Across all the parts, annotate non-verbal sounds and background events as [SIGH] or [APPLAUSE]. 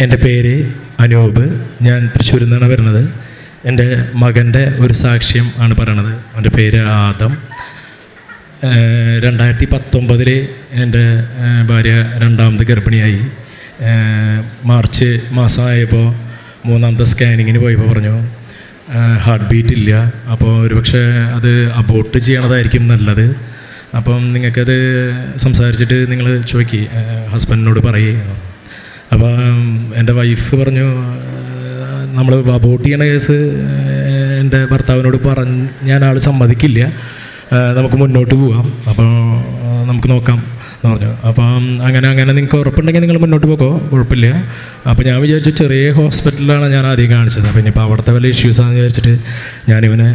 എന്റെ പേര് അനൂപ്. ഞാൻ തൃശ്ശൂരിൽ നിന്നാണ് വരുന്നത്. എന്റെ മകന്റെ ഒരു സാക്ഷ്യം ആണ് പറയണത്. അവന്റെ പേര് ആദം. രണ്ടായിരത്തി പത്തൊമ്പതിൽ എന്റെ ഭാര്യ രണ്ടാമത് ഗർഭിണിയായി. മാർച്ച് മാസമായപ്പോൾ മൂന്നാമത്തെ സ്കാനിങ്ങിന് പോയപ്പോൾ പറഞ്ഞു ഹാർട്ട് ബീറ്റ് ഇല്ല. അപ്പോൾ ഒരുപക്ഷെ അത് അബോട്ട് ചെയ്യണതായിരിക്കും നല്ലത്. അപ്പം നിങ്ങൾക്കത് സംസാരിച്ചിട്ട് നിങ്ങൾ ചോദിക്കി ഹസ്ബൻഡിനോട് പറയുക അപ്പോൾ എന്റെ വൈഫ് പറഞ്ഞു നമ്മൾ അബോട്ട് ചെയ്യണ കേസ് എന്റെ ഭർത്താവിനോട് പറഞ്ഞാൽ ആൾ സമ്മതിക്കില്ല. നമുക്ക് മുന്നോട്ട് പോവാം. അപ്പോൾ നമുക്ക് നോക്കാം എന്ന് പറഞ്ഞു. അപ്പം അങ്ങനെ അങ്ങനെ നിങ്ങൾക്ക് ഉറപ്പുണ്ടെങ്കിൽ നിങ്ങൾ മുന്നോട്ട് പോക്കോ? കുഴപ്പമില്ല. അപ്പോൾ ഞാൻ വിചാരിച്ചു ചെറിയ ഹോസ്പിറ്റലിലാണ് ഞാൻ ആദ്യം കാണിച്ചത്. അപ്പോൾ ഇനിയിപ്പോൾ അവിടുത്തെ വല്ല ഇഷ്യൂസാണെന്ന് വിചാരിച്ചിട്ട് ഞാനിവനെ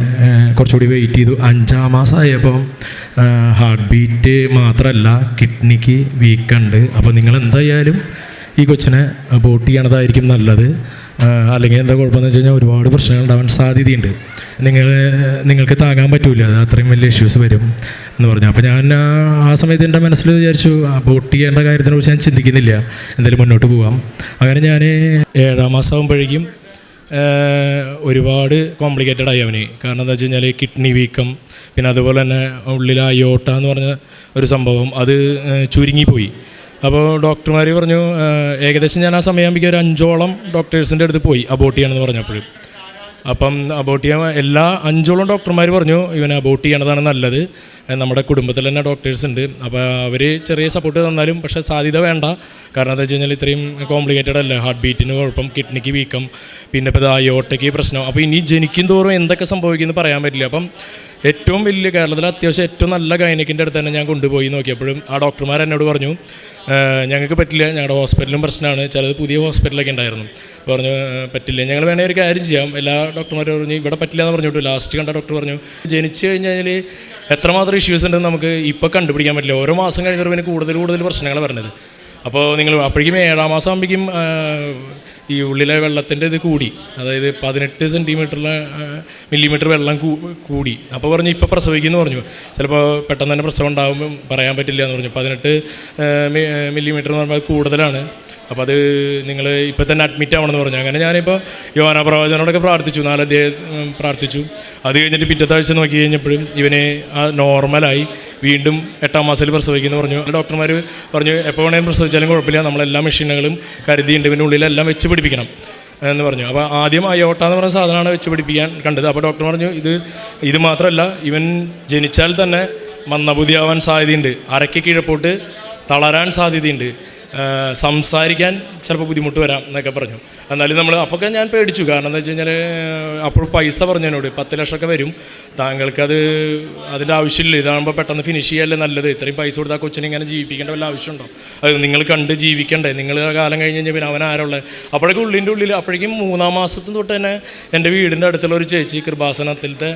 കുറച്ചുകൂടി വെയിറ്റ് ചെയ്തു. അഞ്ചാം മാസമായപ്പോൾ ഹാർട്ട് ബീറ്റ് മാത്രമല്ല കിഡ്നിക്ക് വീക്കുണ്ട് അപ്പോൾ നിങ്ങൾ എന്തായാലും ഈ കൊച്ചിനെ ബോട്ട് ചെയ്യണതായിരിക്കും നല്ലത്. അല്ലെങ്കിൽ എന്താ കുഴപ്പമെന്ന് വെച്ച് കഴിഞ്ഞാൽ ഒരുപാട് പ്രശ്നങ്ങൾ ഉണ്ടാവാൻ സാധ്യതയുണ്ട്. നിങ്ങൾ നിങ്ങൾക്ക് താങ്ങാൻ പറ്റൂല. അത് അത്രയും വലിയ ഇഷ്യൂസ് വരും എന്ന് പറഞ്ഞു. അപ്പോൾ ഞാൻ ആ, സമയത്ത് എന്റെ മനസ്സിൽ വിചാരിച്ചു ബോട്ട് ചെയ്യേണ്ട കാര്യത്തിനെക്കുറിച്ച് ഞാൻ ചിന്തിക്കുന്നില്ല. എന്തായാലും മുന്നോട്ട് പോകാം അങ്ങനെ ഞാൻ ഏഴാം മാസം ആകുമ്പോഴേക്കും ഒരുപാട് കോംപ്ലിക്കേറ്റഡ് ആയി അവന്. കാരണം എന്താ വെച്ച് കഴിഞ്ഞാൽ കിഡ്നി വീക്കം പിന്നെ അതുപോലെ തന്നെ ഉള്ളിൽ അയോട്ട എന്ന് പറഞ്ഞ ഒരു സംഭവം അത് ചുരുങ്ങിപ്പോയി. അപ്പോൾ ഡോക്ടർമാർ പറഞ്ഞു ഏകദേശം ഞാൻ ആ സമയമാകുമ്പോൾ ഒരു അഞ്ചോളം ഡോക്ടേഴ്സിന്റെ അടുത്ത് പോയി അബോട്ട് ചെയ്യണമെന്ന് പറഞ്ഞപ്പോഴും. അപ്പം അബോട്ട് ചെയ്യാൻ എല്ലാ അഞ്ചോളം ഡോക്ടർമാർ പറഞ്ഞു ഇവനെ അബോട്ട് ചെയ്യണതാണ് നല്ലത്. നമ്മുടെ കുടുംബത്തിൽ തന്നെ ഡോക്ടേഴ്സ് ഉണ്ട്. അപ്പോൾ അവർ ചെറിയ സപ്പോർട്ട് തന്നാലും പക്ഷേ സാധ്യത വേണ്ട. കാരണം എന്താ വെച്ച് കഴിഞ്ഞാൽ ഇത്രയും കോംപ്ലിക്കേറ്റഡ് അല്ല? ഹാർട്ട് ബീറ്റിന് കുഴപ്പം കിഡ്നിക്ക് വീക്കം പിന്നെ ഇപ്പോൾ അയോട്ടയ്ക്ക് പ്രശ്നം. അപ്പോൾ ഇനി ജനിക്കും തോറും എന്തൊക്കെ സംഭവിക്കുമെന്ന് പറയാൻ പറ്റില്ല. അപ്പം ഏറ്റവും വലിയ കേരളത്തിൽ അത്യാവശ്യം ഏറ്റവും നല്ല ഗൈനക്കിന്റെ അടുത്ത് തന്നെ ഞാൻ കൊണ്ടുപോയി നോക്കിയപ്പോഴും ആ ഡോക്ടർമാർ എന്നോട് പറഞ്ഞു "ഏഹ്, ഞങ്ങൾക്ക് പറ്റില്ല. ഞങ്ങളുടെ ഹോസ്പിറ്റലും പ്രശ്നമാണ് ചിലത് പുതിയ ഹോസ്പിറ്റലൊക്കെ ഉണ്ടായിരുന്നു പറഞ്ഞു പറ്റില്ല. ഞങ്ങൾ വേണേൽ ഒരു കാര്യം ചെയ്യാം. എല്ലാ ഡോക്ടർമാരും പറഞ്ഞു ഇവിടെ പറ്റില്ല എന്ന് പറഞ്ഞിട്ടു ലാസ്റ്റ് കണ്ട ഡോക്ടർ പറഞ്ഞു ജനിച്ചു കഴിഞ്ഞാൽ എത്രമാത്രം ഇഷ്യൂസ് ഉണ്ടെന്ന് നമുക്ക് ഇപ്പോൾ കണ്ടുപിടിക്കാൻ പറ്റില്ല. ഓരോ മാസം കഴിഞ്ഞവർ പിന്നെ കൂടുതൽ കൂടുതൽ പ്രശ്നങ്ങൾ വരുന്നത് അപ്പോൾ നിങ്ങൾ അപ്പോഴേക്കും ഏഴാം മാസം ആകുമ്പോഴേക്കും ഈ ഉള്ളിലെ വെള്ളത്തിന്റെ ഇത് കൂടി. അതായത് പതിനെട്ട് സെന്റിമീറ്ററിലെ മില്ലിമീറ്റർ വെള്ളം കൂടി. അപ്പോൾ പറഞ്ഞു ഇപ്പോൾ പ്രസവിക്കുന്നു പറഞ്ഞു. ചിലപ്പോൾ പെട്ടെന്ന് തന്നെ പ്രസവം ഉണ്ടാകുമ്പോൾ പറയാൻ പറ്റില്ല എന്ന് പറഞ്ഞു. പതിനെട്ട് മില്ലിമീറ്റർ എന്ന് പറഞ്ഞാൽ കൂടുതലാണ്. അപ്പോൾ അത് നിങ്ങൾ ഇപ്പോൾ തന്നെ അഡ്മിറ്റ് ആവണമെന്ന് പറഞ്ഞു. അങ്ങനെ ഞാനിപ്പോൾ യോന പ്രവചനോടൊക്കെ പ്രാർത്ഥിച്ചു നാലധ്യായം അദ്ദേഹം പ്രാർത്ഥിച്ചു. അത് കഴിഞ്ഞിട്ട് പിറ്റത്താഴ്ച നോക്കി കഴിഞ്ഞപ്പോഴും ഇവനെ ആ നോർമലായി വീണ്ടും എട്ടാം മാസത്തിൽ പ്രസവിക്കുന്നു പറഞ്ഞു. ഡോക്ടർമാർ പറഞ്ഞു എപ്പോൾ വേണേലും പ്രസവിച്ചാലും കുഴപ്പമില്ല. നമ്മളെല്ലാ മെഷീനുകളും കരുതിയുണ്ട്. പിന്നെ ഉള്ളിലെല്ലാം വെച്ച് പിടിപ്പിക്കണം. എന്ന് പറഞ്ഞു. അപ്പോൾ ആദ്യം അയോട്ട എന്ന് പറഞ്ഞ സാധനമാണ് വെച്ച് പിടിപ്പിക്കാൻ കണ്ടത്. അപ്പോൾ ഡോക്ടർ പറഞ്ഞു ഇത് ഇത് മാത്രമല്ല ഇവൻ ജനിച്ചാൽ തന്നെ മന്ദബുദ്ധിയാവാൻ സാധ്യതയുണ്ട്. അരയ്ക്ക് കീഴപ്പോട്ട് തളരാൻ സാധ്യതയുണ്ട്. സംസാരിക്കാൻ ചിലപ്പോൾ ബുദ്ധിമുട്ട് വരാം എന്നൊക്കെ പറഞ്ഞു. എന്നാലും നമ്മൾ അപ്പോഴൊക്കെ ഞാൻ പേടിച്ചു. കാരണം എന്താ വെച്ച് കഴിഞ്ഞാൽ അപ്പോൾ പൈസ പറഞ്ഞു എന്നോട്. പത്ത് ലക്ഷമൊക്കെ വരും. താങ്കൾക്കത് അതിന്റെ ആവശ്യമില്ല. ഇതാകുമ്പോൾ പെട്ടെന്ന് ഫിനിഷ് ചെയ്യല്ലേ നല്ലത്. ഇത്രയും പൈസ കൊടുത്താൽ കൊച്ചിനെ ഇങ്ങനെ ജീവിപ്പിക്കേണ്ട വല്ല ആവശ്യമുണ്ടോ? അത് നിങ്ങൾ കണ്ട് ജീവിക്കണ്ടേ? നിങ്ങൾ കാലം കഴിഞ്ഞ് കഴിഞ്ഞാൽ പിന്നെ അവൻ ആരുള്ളത് അപ്പോഴേക്കും ഉള്ളിന്റെ ഉള്ളിൽ അപ്പോഴേക്കും മൂന്നാം മാസത്തിന് തൊട്ട് തന്നെ എന്റെ വീടിന്റെ അടുത്തുള്ള ഒരു ചേച്ചി കൃപാസനത്തിലത്തെ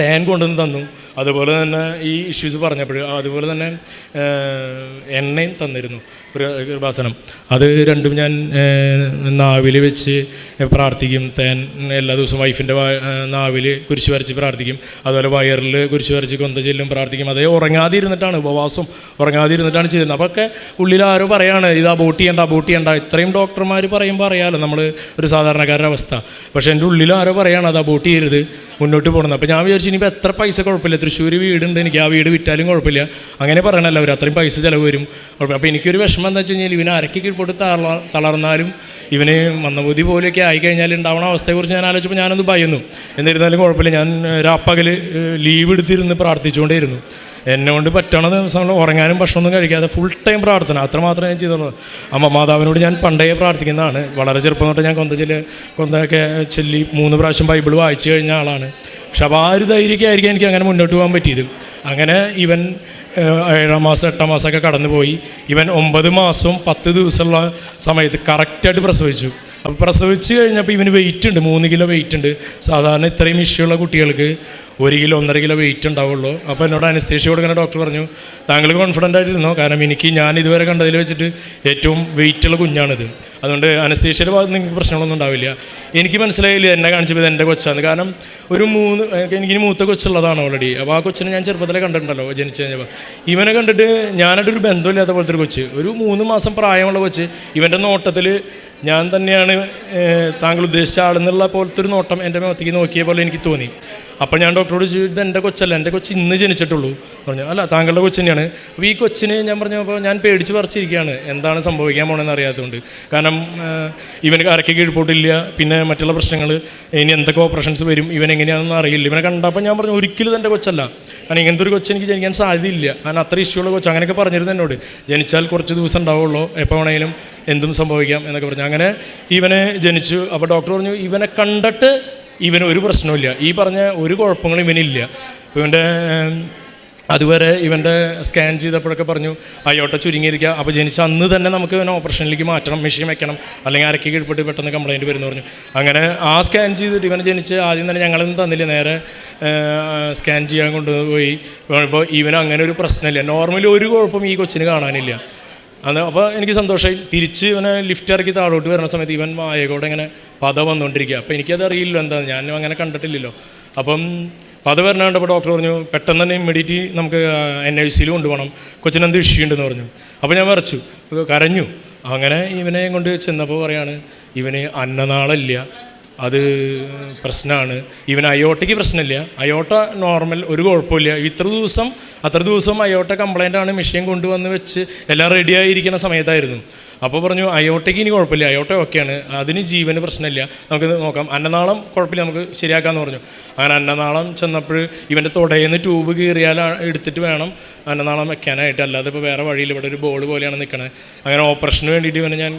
തേൻ കൊണ്ടുവന്ന് തന്നു. അതുപോലെ തന്നെ ഈ ഇഷ്യൂസ് പറഞ്ഞപ്പോൾ അതുപോലെ തന്നെ എണ്ണയും തന്നിരുന്നു. കൃപാസനം അത് രണ്ടും ഞാൻ നാവിൽ വെച്ച് പ്രാർത്ഥിക്കും. തേൻ എല്ലാ ദിവസവും വൈഫിന്റെ നാവിൽ കുരിശ് വരച്ച് പ്രാർത്ഥിക്കും. അതുപോലെ വയറിൽ കുരിശ് വരച്ച് കൊന്ത ചെല്ലും പ്രാർത്ഥിക്കും. അതേ ഉറങ്ങാതിരുന്നിട്ടാണ് ഉപവാസം ഉറങ്ങാതിരുന്നിട്ടാണ് ചെയ്യുന്നത്. അപ്പോൾ ഒക്കെ ഉള്ളിൽ ആരോ പറയാണ് ഇത് അബോട്ട് ചെയ്യണ്ട അബോട്ട് ചെയ്യണ്ട. ഇത്രയും ഡോക്ടർമാർ പറയുമ്പോൾ അറിയാമല്ലോ നമ്മൾ ഒരു സാധാരണക്കാരുടെ അവസ്ഥ. പക്ഷേ എന്റെ ഉള്ളിൽ ആരോ പറയാണ് അത് അബോട്ട് ചെയ്യരുത്. മുന്നോട്ട് പോകുന്നത് അപ്പോൾ ഞാൻ വിചാരിച്ചു ഇനിയിപ്പോൾ എത്ര പൈസ കുഴപ്പമില്ല. തൃശ്ശൂർ വീടുണ്ട് എനിക്ക്. ആ വീട് വിറ്റാലും കുഴപ്പമില്ല. അങ്ങനെ പറയണല്ലോ അവർ അത്രയും പൈസ ചിലവ് വരും. അപ്പോൾ എനിക്കൊരു വിഷമം എന്താ വെച്ച് കഴിഞ്ഞാൽ ഇവന് അരക്കി കീഴ്പോട്ട് തള തളർന്നാലും ഇവന് മന്ദബുദ്ധി പോലെയൊക്കെ ആയിക്കഴിഞ്ഞാൽ ഉണ്ടാവുന്ന അവസ്ഥയെക്കുറിച്ച് ഞാൻ ആലോചിച്ചപ്പോൾ ഞാനൊന്ന് ഭയന്നു. എന്നിരുന്നാലും കുഴപ്പമില്ല. ഞാൻ രാപ്പകൽ ലീവ് എടുത്തിരുന്ന് പ്രാർത്ഥിച്ചുകൊണ്ടേയിരുന്നു. എന്നെ കൊണ്ട് പറ്റണ ദിവസങ്ങൾ ഉറങ്ങാനും ഭക്ഷണമൊന്നും കഴിക്കാതെ ഫുൾ ടൈം പ്രാർത്ഥന. അത്രമാത്രം ഞാൻ ചെയ്തുള്ളൂ. അമ്മ മാതാവിനോട് ഞാൻ പണ്ടേ പ്രാർത്ഥിക്കുന്നതാണ്. വളരെ ചെറുപ്പം തൊട്ട് ഞാൻ കൊന്ത ചൊല്ലി കൊന്തയൊക്കെ ചൊല്ലി മൂന്ന് പ്രാവശ്യം ബൈബിൾ വായിച്ചു കഴിഞ്ഞ ആളാണ്. പക്ഷെ അപ്പോൾ ആ ഒരു ധൈര്യക്കായിരിക്കും എനിക്ക് അങ്ങനെ മുന്നോട്ട് പോകാൻ പറ്റിയത്. അങ്ങനെ ഇവൻ ഏഴാം മാസം എട്ടാം മാസമൊക്കെ കടന്നുപോയി. ഇവൻ ഒമ്പത് മാസവും പത്ത് ദിവസമുള്ള സമയത്ത് കറക്റ്റായിട്ട് പ്രസവിച്ചു. അപ്പോൾ പ്രസവിച്ച് കഴിഞ്ഞപ്പോൾ ഇവന് വെയിറ്റ് ഉണ്ട്. മൂന്ന് കിലോ വെയിറ്റ് ഉണ്ട്. സാധാരണ ഇത്രയും ഇഷ്യൂ ഉള്ള കുട്ടികൾക്ക് ഒരു കിലോ ഒന്നര കിലോ വെയിറ്റ് ഉണ്ടാവുള്ളൂ. അപ്പോൾ എന്നോട് അനസ്തേഷ്യ കൊടുക്കുന്ന ഡോക്ടർ പറഞ്ഞു താങ്കൾ കോൺഫിഡന്റ് ആയിട്ടിരുന്നോ? കാരണം എനിക്ക് ഞാൻ ഇതുവരെ കണ്ടതിൽ വെച്ചിട്ട് ഏറ്റവും വെയിറ്റുള്ള കുഞ്ഞാണിത്. അതുകൊണ്ട് അനസ്തേഷ്യയുടെ ഭാഗത്ത് നിങ്ങൾക്ക് പ്രശ്നങ്ങളൊന്നും ഉണ്ടാവില്ല. എനിക്ക് മനസ്സിലായില്ല എന്നെ കാണിച്ചപ്പോൾ എന്റെ കൊച്ചാണ് കാരണം ഒരു മൂന്ന് എനിക്ക് മൂത്ത കൊച്ചുള്ളതാണ് ഓൾറെഡി അപ്പോൾ ആ കൊച്ചിനെ ഞാൻ ചെറുപ്പത്തിലെ കണ്ടിട്ടുണ്ടല്ലോ ജനിച്ചു കഴിഞ്ഞപ്പോൾ ഇവനെ കണ്ടിട്ട് ഞാനായിട്ടൊരു ബന്ധമില്ലാത്ത പോലത്തെ ഒരു കൊച്ച്. ഒരു മൂന്ന് മാസം പ്രായമുള്ള കൊച്ച്. ഇവന്റെ നോട്ടത്തിൽ ഞാൻ തന്നെയാണ് താങ്കൾ ഉദ്ദേശിച്ച ആളെന്നുള്ള പോലത്തെ ഒരു നോട്ടം എന്റെ മുഖത്തേക്ക് നോക്കിയ പോലെ എനിക്ക് തോന്നി. അപ്പോൾ ഞാൻ ഡോക്ടറോട് ചോദിച്ചു ഇത് എന്റെ കൊച്ചല്ല എന്റെ കൊച്ച് ഇന്ന് ജനിച്ചിട്ടുള്ളൂ. പറഞ്ഞു അല്ല താങ്കളുടെ കൊച്ചു തന്നെയാണ് അപ്പോൾ ഈ കൊച്ചിന് ഞാൻ പറഞ്ഞപ്പോൾ ഞാൻ പേടിച്ച് പറിച്ചിരിക്കുകയാണ്. എന്താണ് സംഭവിക്കാൻ പോണെന്ന് അറിയാത്തതുകൊണ്ട്. കാരണം ഇവന് അരയ്ക്ക് കീഴ്പോട്ടില്ല പിന്നെ മറ്റുള്ള പ്രശ്നങ്ങൾ ഇനി എന്തൊക്കെ ഓപ്പറേഷൻസ് വരും ഇവൻ എങ്ങനെയാണെന്ന് അറിയില്ല. ഇവനെ കണ്ടപ്പോൾ ഞാൻ പറഞ്ഞു ഒരിക്കലും എന്റെ കൊച്ചല്ല. കാരണം ഇങ്ങനത്തെ ഒരു കൊച്ചു എനിക്ക് ജനിക്കാൻ സാധ്യതയില്ല. കാരണം അത്ര ഇഷ്യൂള്ള കൊച്ചു. അങ്ങനെയൊക്കെ പറഞ്ഞിരുന്നു എന്നോട്. ജനിച്ചാൽ കുറച്ച് ദിവസം ഉണ്ടാവുള്ളൂ. എപ്പോൾ വേണമെങ്കിലും എന്തും സംഭവിക്കാം. എന്നൊക്കെ പറഞ്ഞു. അങ്ങനെ ഇവനെ ജനിച്ചു. അപ്പോൾ ഡോക്ടർ പറഞ്ഞു ഇവനെ കണ്ടിട്ട് ഇവന് ഒരു പ്രശ്നമില്ല ഈ പറഞ്ഞ ഒരു കുഴപ്പങ്ങളും ഇവനില്ല. ഇവന്റെ അതുവരെ ഇവന്റെ സ്കാൻ ചെയ്തപ്പോഴൊക്കെ പറഞ്ഞു അയോട്ട ചുരുങ്ങിയിരിക്കുക അപ്പോൾ ജനിച്ച അന്ന് തന്നെ നമുക്ക് ഇവനെ ഓപ്പറേഷനിലേക്ക് മാറ്റണം മെഷീൻ വെക്കണം. അല്ലെങ്കിൽ അരക്കി കീഴ്പ്പെട്ട് പെട്ടെന്ന് കംപ്ലയിന്റ് വരുന്നു പറഞ്ഞു. അങ്ങനെ ആ സ്കാൻ ചെയ്തിട്ട് ഇവനെ ജനിച്ച് ആദ്യം തന്നെ ഞങ്ങളൊന്നും തന്നില്ല. നേരെ സ്കാൻ ചെയ്യാൻ കൊണ്ടുപോയി. ഇപ്പോൾ ഇവന് അങ്ങനെ ഒരു പ്രശ്നമില്ല. നോർമലി ഒരു കുഴപ്പം ഈ കൊച്ചിന് കാണാനില്ല. അന്ന് അപ്പോൾ എനിക്ക് സന്തോഷമായി തിരിച്ച് ഇവനെ ലിഫ്റ്റ് ഇറക്കി താഴോട്ട് വരുന്ന സമയത്ത് ഇവൻ വായകോടെ ഇങ്ങനെ പത വന്നുകൊണ്ടിരിക്കുക. അപ്പോൾ എനിക്കത് അറിയില്ലല്ലോ എന്താ ഞാൻ അങ്ങനെ കണ്ടിട്ടില്ലല്ലോ. അപ്പം പത വരണപ്പോൾ ഡോക്ടർ പറഞ്ഞു പെട്ടെന്ന് തന്നെ ഇമ്മീഡിയറ്റ് നമുക്ക് എൻ ഐ സിയിൽ കൊണ്ടുപോകണം. കൊച്ചിനെന്ത് ഇഷ്യൂ ഉണ്ടെന്ന് പറഞ്ഞു. അപ്പോൾ ഞാൻ വരച്ചു കരഞ്ഞു. അങ്ങനെ ഇവനെ കൊണ്ട് ചെന്നപ്പോൾ പറയാണ് ഇവന് അന്നനാളല്ല. അത് പ്രശ്നമാണ് ഇവൻ അയോട്ടയ്ക്ക് പ്രശ്നമില്ല. അയോട്ട നോർമൽ ഒരു കുഴപ്പമില്ല. ഇത്ര ദിവസം അത്ര ദിവസം അയോട്ട കംപ്ലൈന്റ് ആണ് മെഷീൻ കൊണ്ടുവന്ന് വെച്ച് എല്ലാം റെഡി ആയിരിക്കുന്ന സമയത്തായിരുന്നു. അപ്പോൾ പറഞ്ഞു അയോട്ടയ്ക്ക് ഇനി കുഴപ്പമില്ല. അയോട്ട ഓക്കെയാണ് അതിന് ജീവന് പ്രശ്നമില്ല. നമുക്ക് നോക്കാം. അന്നനാളം കുഴപ്പമില്ല. നമുക്ക് ശരിയാക്കാമെന്ന് പറഞ്ഞു. അങ്ങനെ അന്നനാളം ചെന്നപ്പോൾ ഇവന്റെ തുടയിൽ നിന്ന് ട്യൂബ് കീറിയാൽ എടുത്തിട്ട് വേണം അന്നനാളം വെക്കാനായിട്ട്. അല്ലാതെ ഇപ്പോൾ വേറെ വഴിയിൽ ഇവിടെ ഒരു ബോൾ പോലെയാണ് നിൽക്കണത് അങ്ങനെ ഓപ്പറേഷന് വേണ്ടിയിട്ട് ഇവനെ ഞാൻ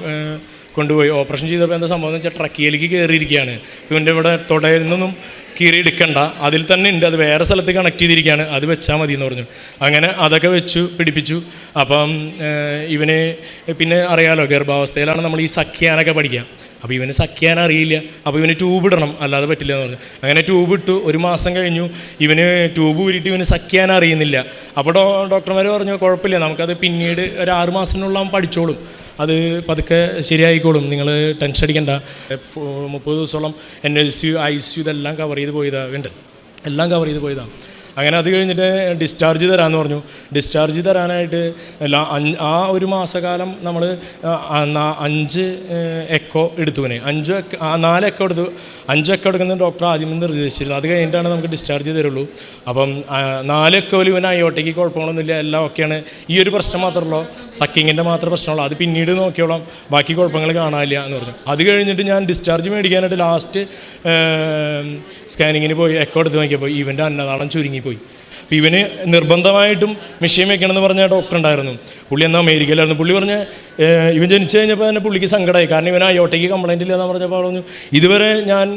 കൊണ്ടുപോയി. ഓപ്പറേഷൻ ചെയ്തപ്പോൾ എന്താ സംഭവം എന്ന് വെച്ചാൽ ട്രക്കിയിലേക്ക് കയറിയിരിക്കുകയാണ് ഇവന്റെ ഇവിടെ തുടയിൽ നിന്നും കീറി എടുക്കണ്ട. അതിൽ തന്നെ ഉണ്ട്. അത് വേറെ സ്ഥലത്ത് കണക്ട് ചെയ്തിരിക്കുകയാണ്. അത് വെച്ചാൽ മതി എന്ന് പറഞ്ഞു. അങ്ങനെ അതൊക്കെ വെച്ചു പിടിപ്പിച്ചു. അപ്പം ഇവനെ പിന്നെ അറിയാലോ ഗർഭാവസ്ഥയിലാണ് നമ്മൾ ഈ സഖ്യാനൊക്കെ പഠിക്കുക. അപ്പോൾ ഇവന് സഖ്യാൻ അറിയില്ല. അപ്പോൾ ഇവന് ട്യൂബ് ഇടണം. അല്ലാതെ പറ്റില്ല എന്ന് പറഞ്ഞു. അങ്ങനെ ട്യൂബ് ഇട്ടു. ഒരു മാസം കഴിഞ്ഞു. ഇവന് ട്യൂബ് ഊരിയിട്ട് ഇവന് സഖ്യാൻ അറിയുന്നില്ല. അപ്പോൾ ഡോക്ടർമാർ പറഞ്ഞു കുഴപ്പമില്ല. നമുക്കത് പിന്നീട് ഒരു ആറ് മാസത്തിനുള്ള പഠിച്ചോളും. അത് പതുക്കെ ശരിയായിക്കോളും. നിങ്ങൾ ടെൻഷൻ അടിക്കണ്ട. മുപ്പത് ദിവസത്തോളം N S U I C U ഇതെല്ലാം കവർ ചെയ്ത് പോയതാ ഉണ്ട് എല്ലാം കവർ ചെയ്ത് പോയതാണ് അങ്ങനെ അത് കഴിഞ്ഞിട്ട് ഡിസ്ചാർജ് തരാമെന്ന് പറഞ്ഞു. ഡിസ്ചാർജ് തരാനായിട്ട് ആ ഒരു മാസകാലം നമ്മൾ അഞ്ച് എക്കോ എടുത്തുവിനെ അഞ്ച് എക്ക നാല് എക്കോ എടുത്തു. അഞ്ച് എക്കോ എടുക്കുന്ന ഡോക്ടർ ആദ്യം നിർദ്ദേശിച്ചിരുന്നു. അത് കഴിഞ്ഞിട്ടാണ് നമുക്ക് ഡിസ്ചാർജ് തരുള്ളൂ. അപ്പം നാല് എക്കോയിൽ ഇവൻ അയോട്ടയ്ക്ക് കുഴപ്പങ്ങളൊന്നുമില്ല. എല്ലാം ഓക്കെയാണ് ഈ ഒരു പ്രശ്നം മാത്രമല്ലോ. സക്കിങ്ങിന്റെ മാത്രം പ്രശ്നമുള്ളൂ. അത് പിന്നീട് നോക്കിയോളാം. ബാക്കി കുഴപ്പങ്ങൾ കാണാനില്ല എന്ന് പറഞ്ഞു. അത് കഴിഞ്ഞിട്ട് ഞാൻ ഡിസ്ചാർജ് മേടിക്കാനായിട്ട് ലാസ്റ്റ് സ്കാനിങ്ങിന് പോയി എക്കോ എടുത്ത് നോക്കിയപ്പോൾ ഇവന്റെ അന്നനാളം അപ്പോൾ ഇവന് നിർബന്ധമായിട്ടും മെഷീൻ വെക്കണമെന്ന് പറഞ്ഞ ഡോക്ടർ ഉണ്ടായിരുന്നു. പുള്ളി എന്നാൽ അമേരിക്കയിലായിരുന്നു. പുള്ളി പറഞ്ഞ ഇവൻ ജനിച്ചു കഴിഞ്ഞപ്പോൾ തന്നെ പുള്ളിക്ക് സങ്കടമായി കാരണം ഇവൻ അയോട്ടയ്ക്ക് കംപ്ലൈന്റ് ഇല്ല എന്ന് പറഞ്ഞപ്പോൾ പറഞ്ഞു ഇതുവരെ ഞാൻ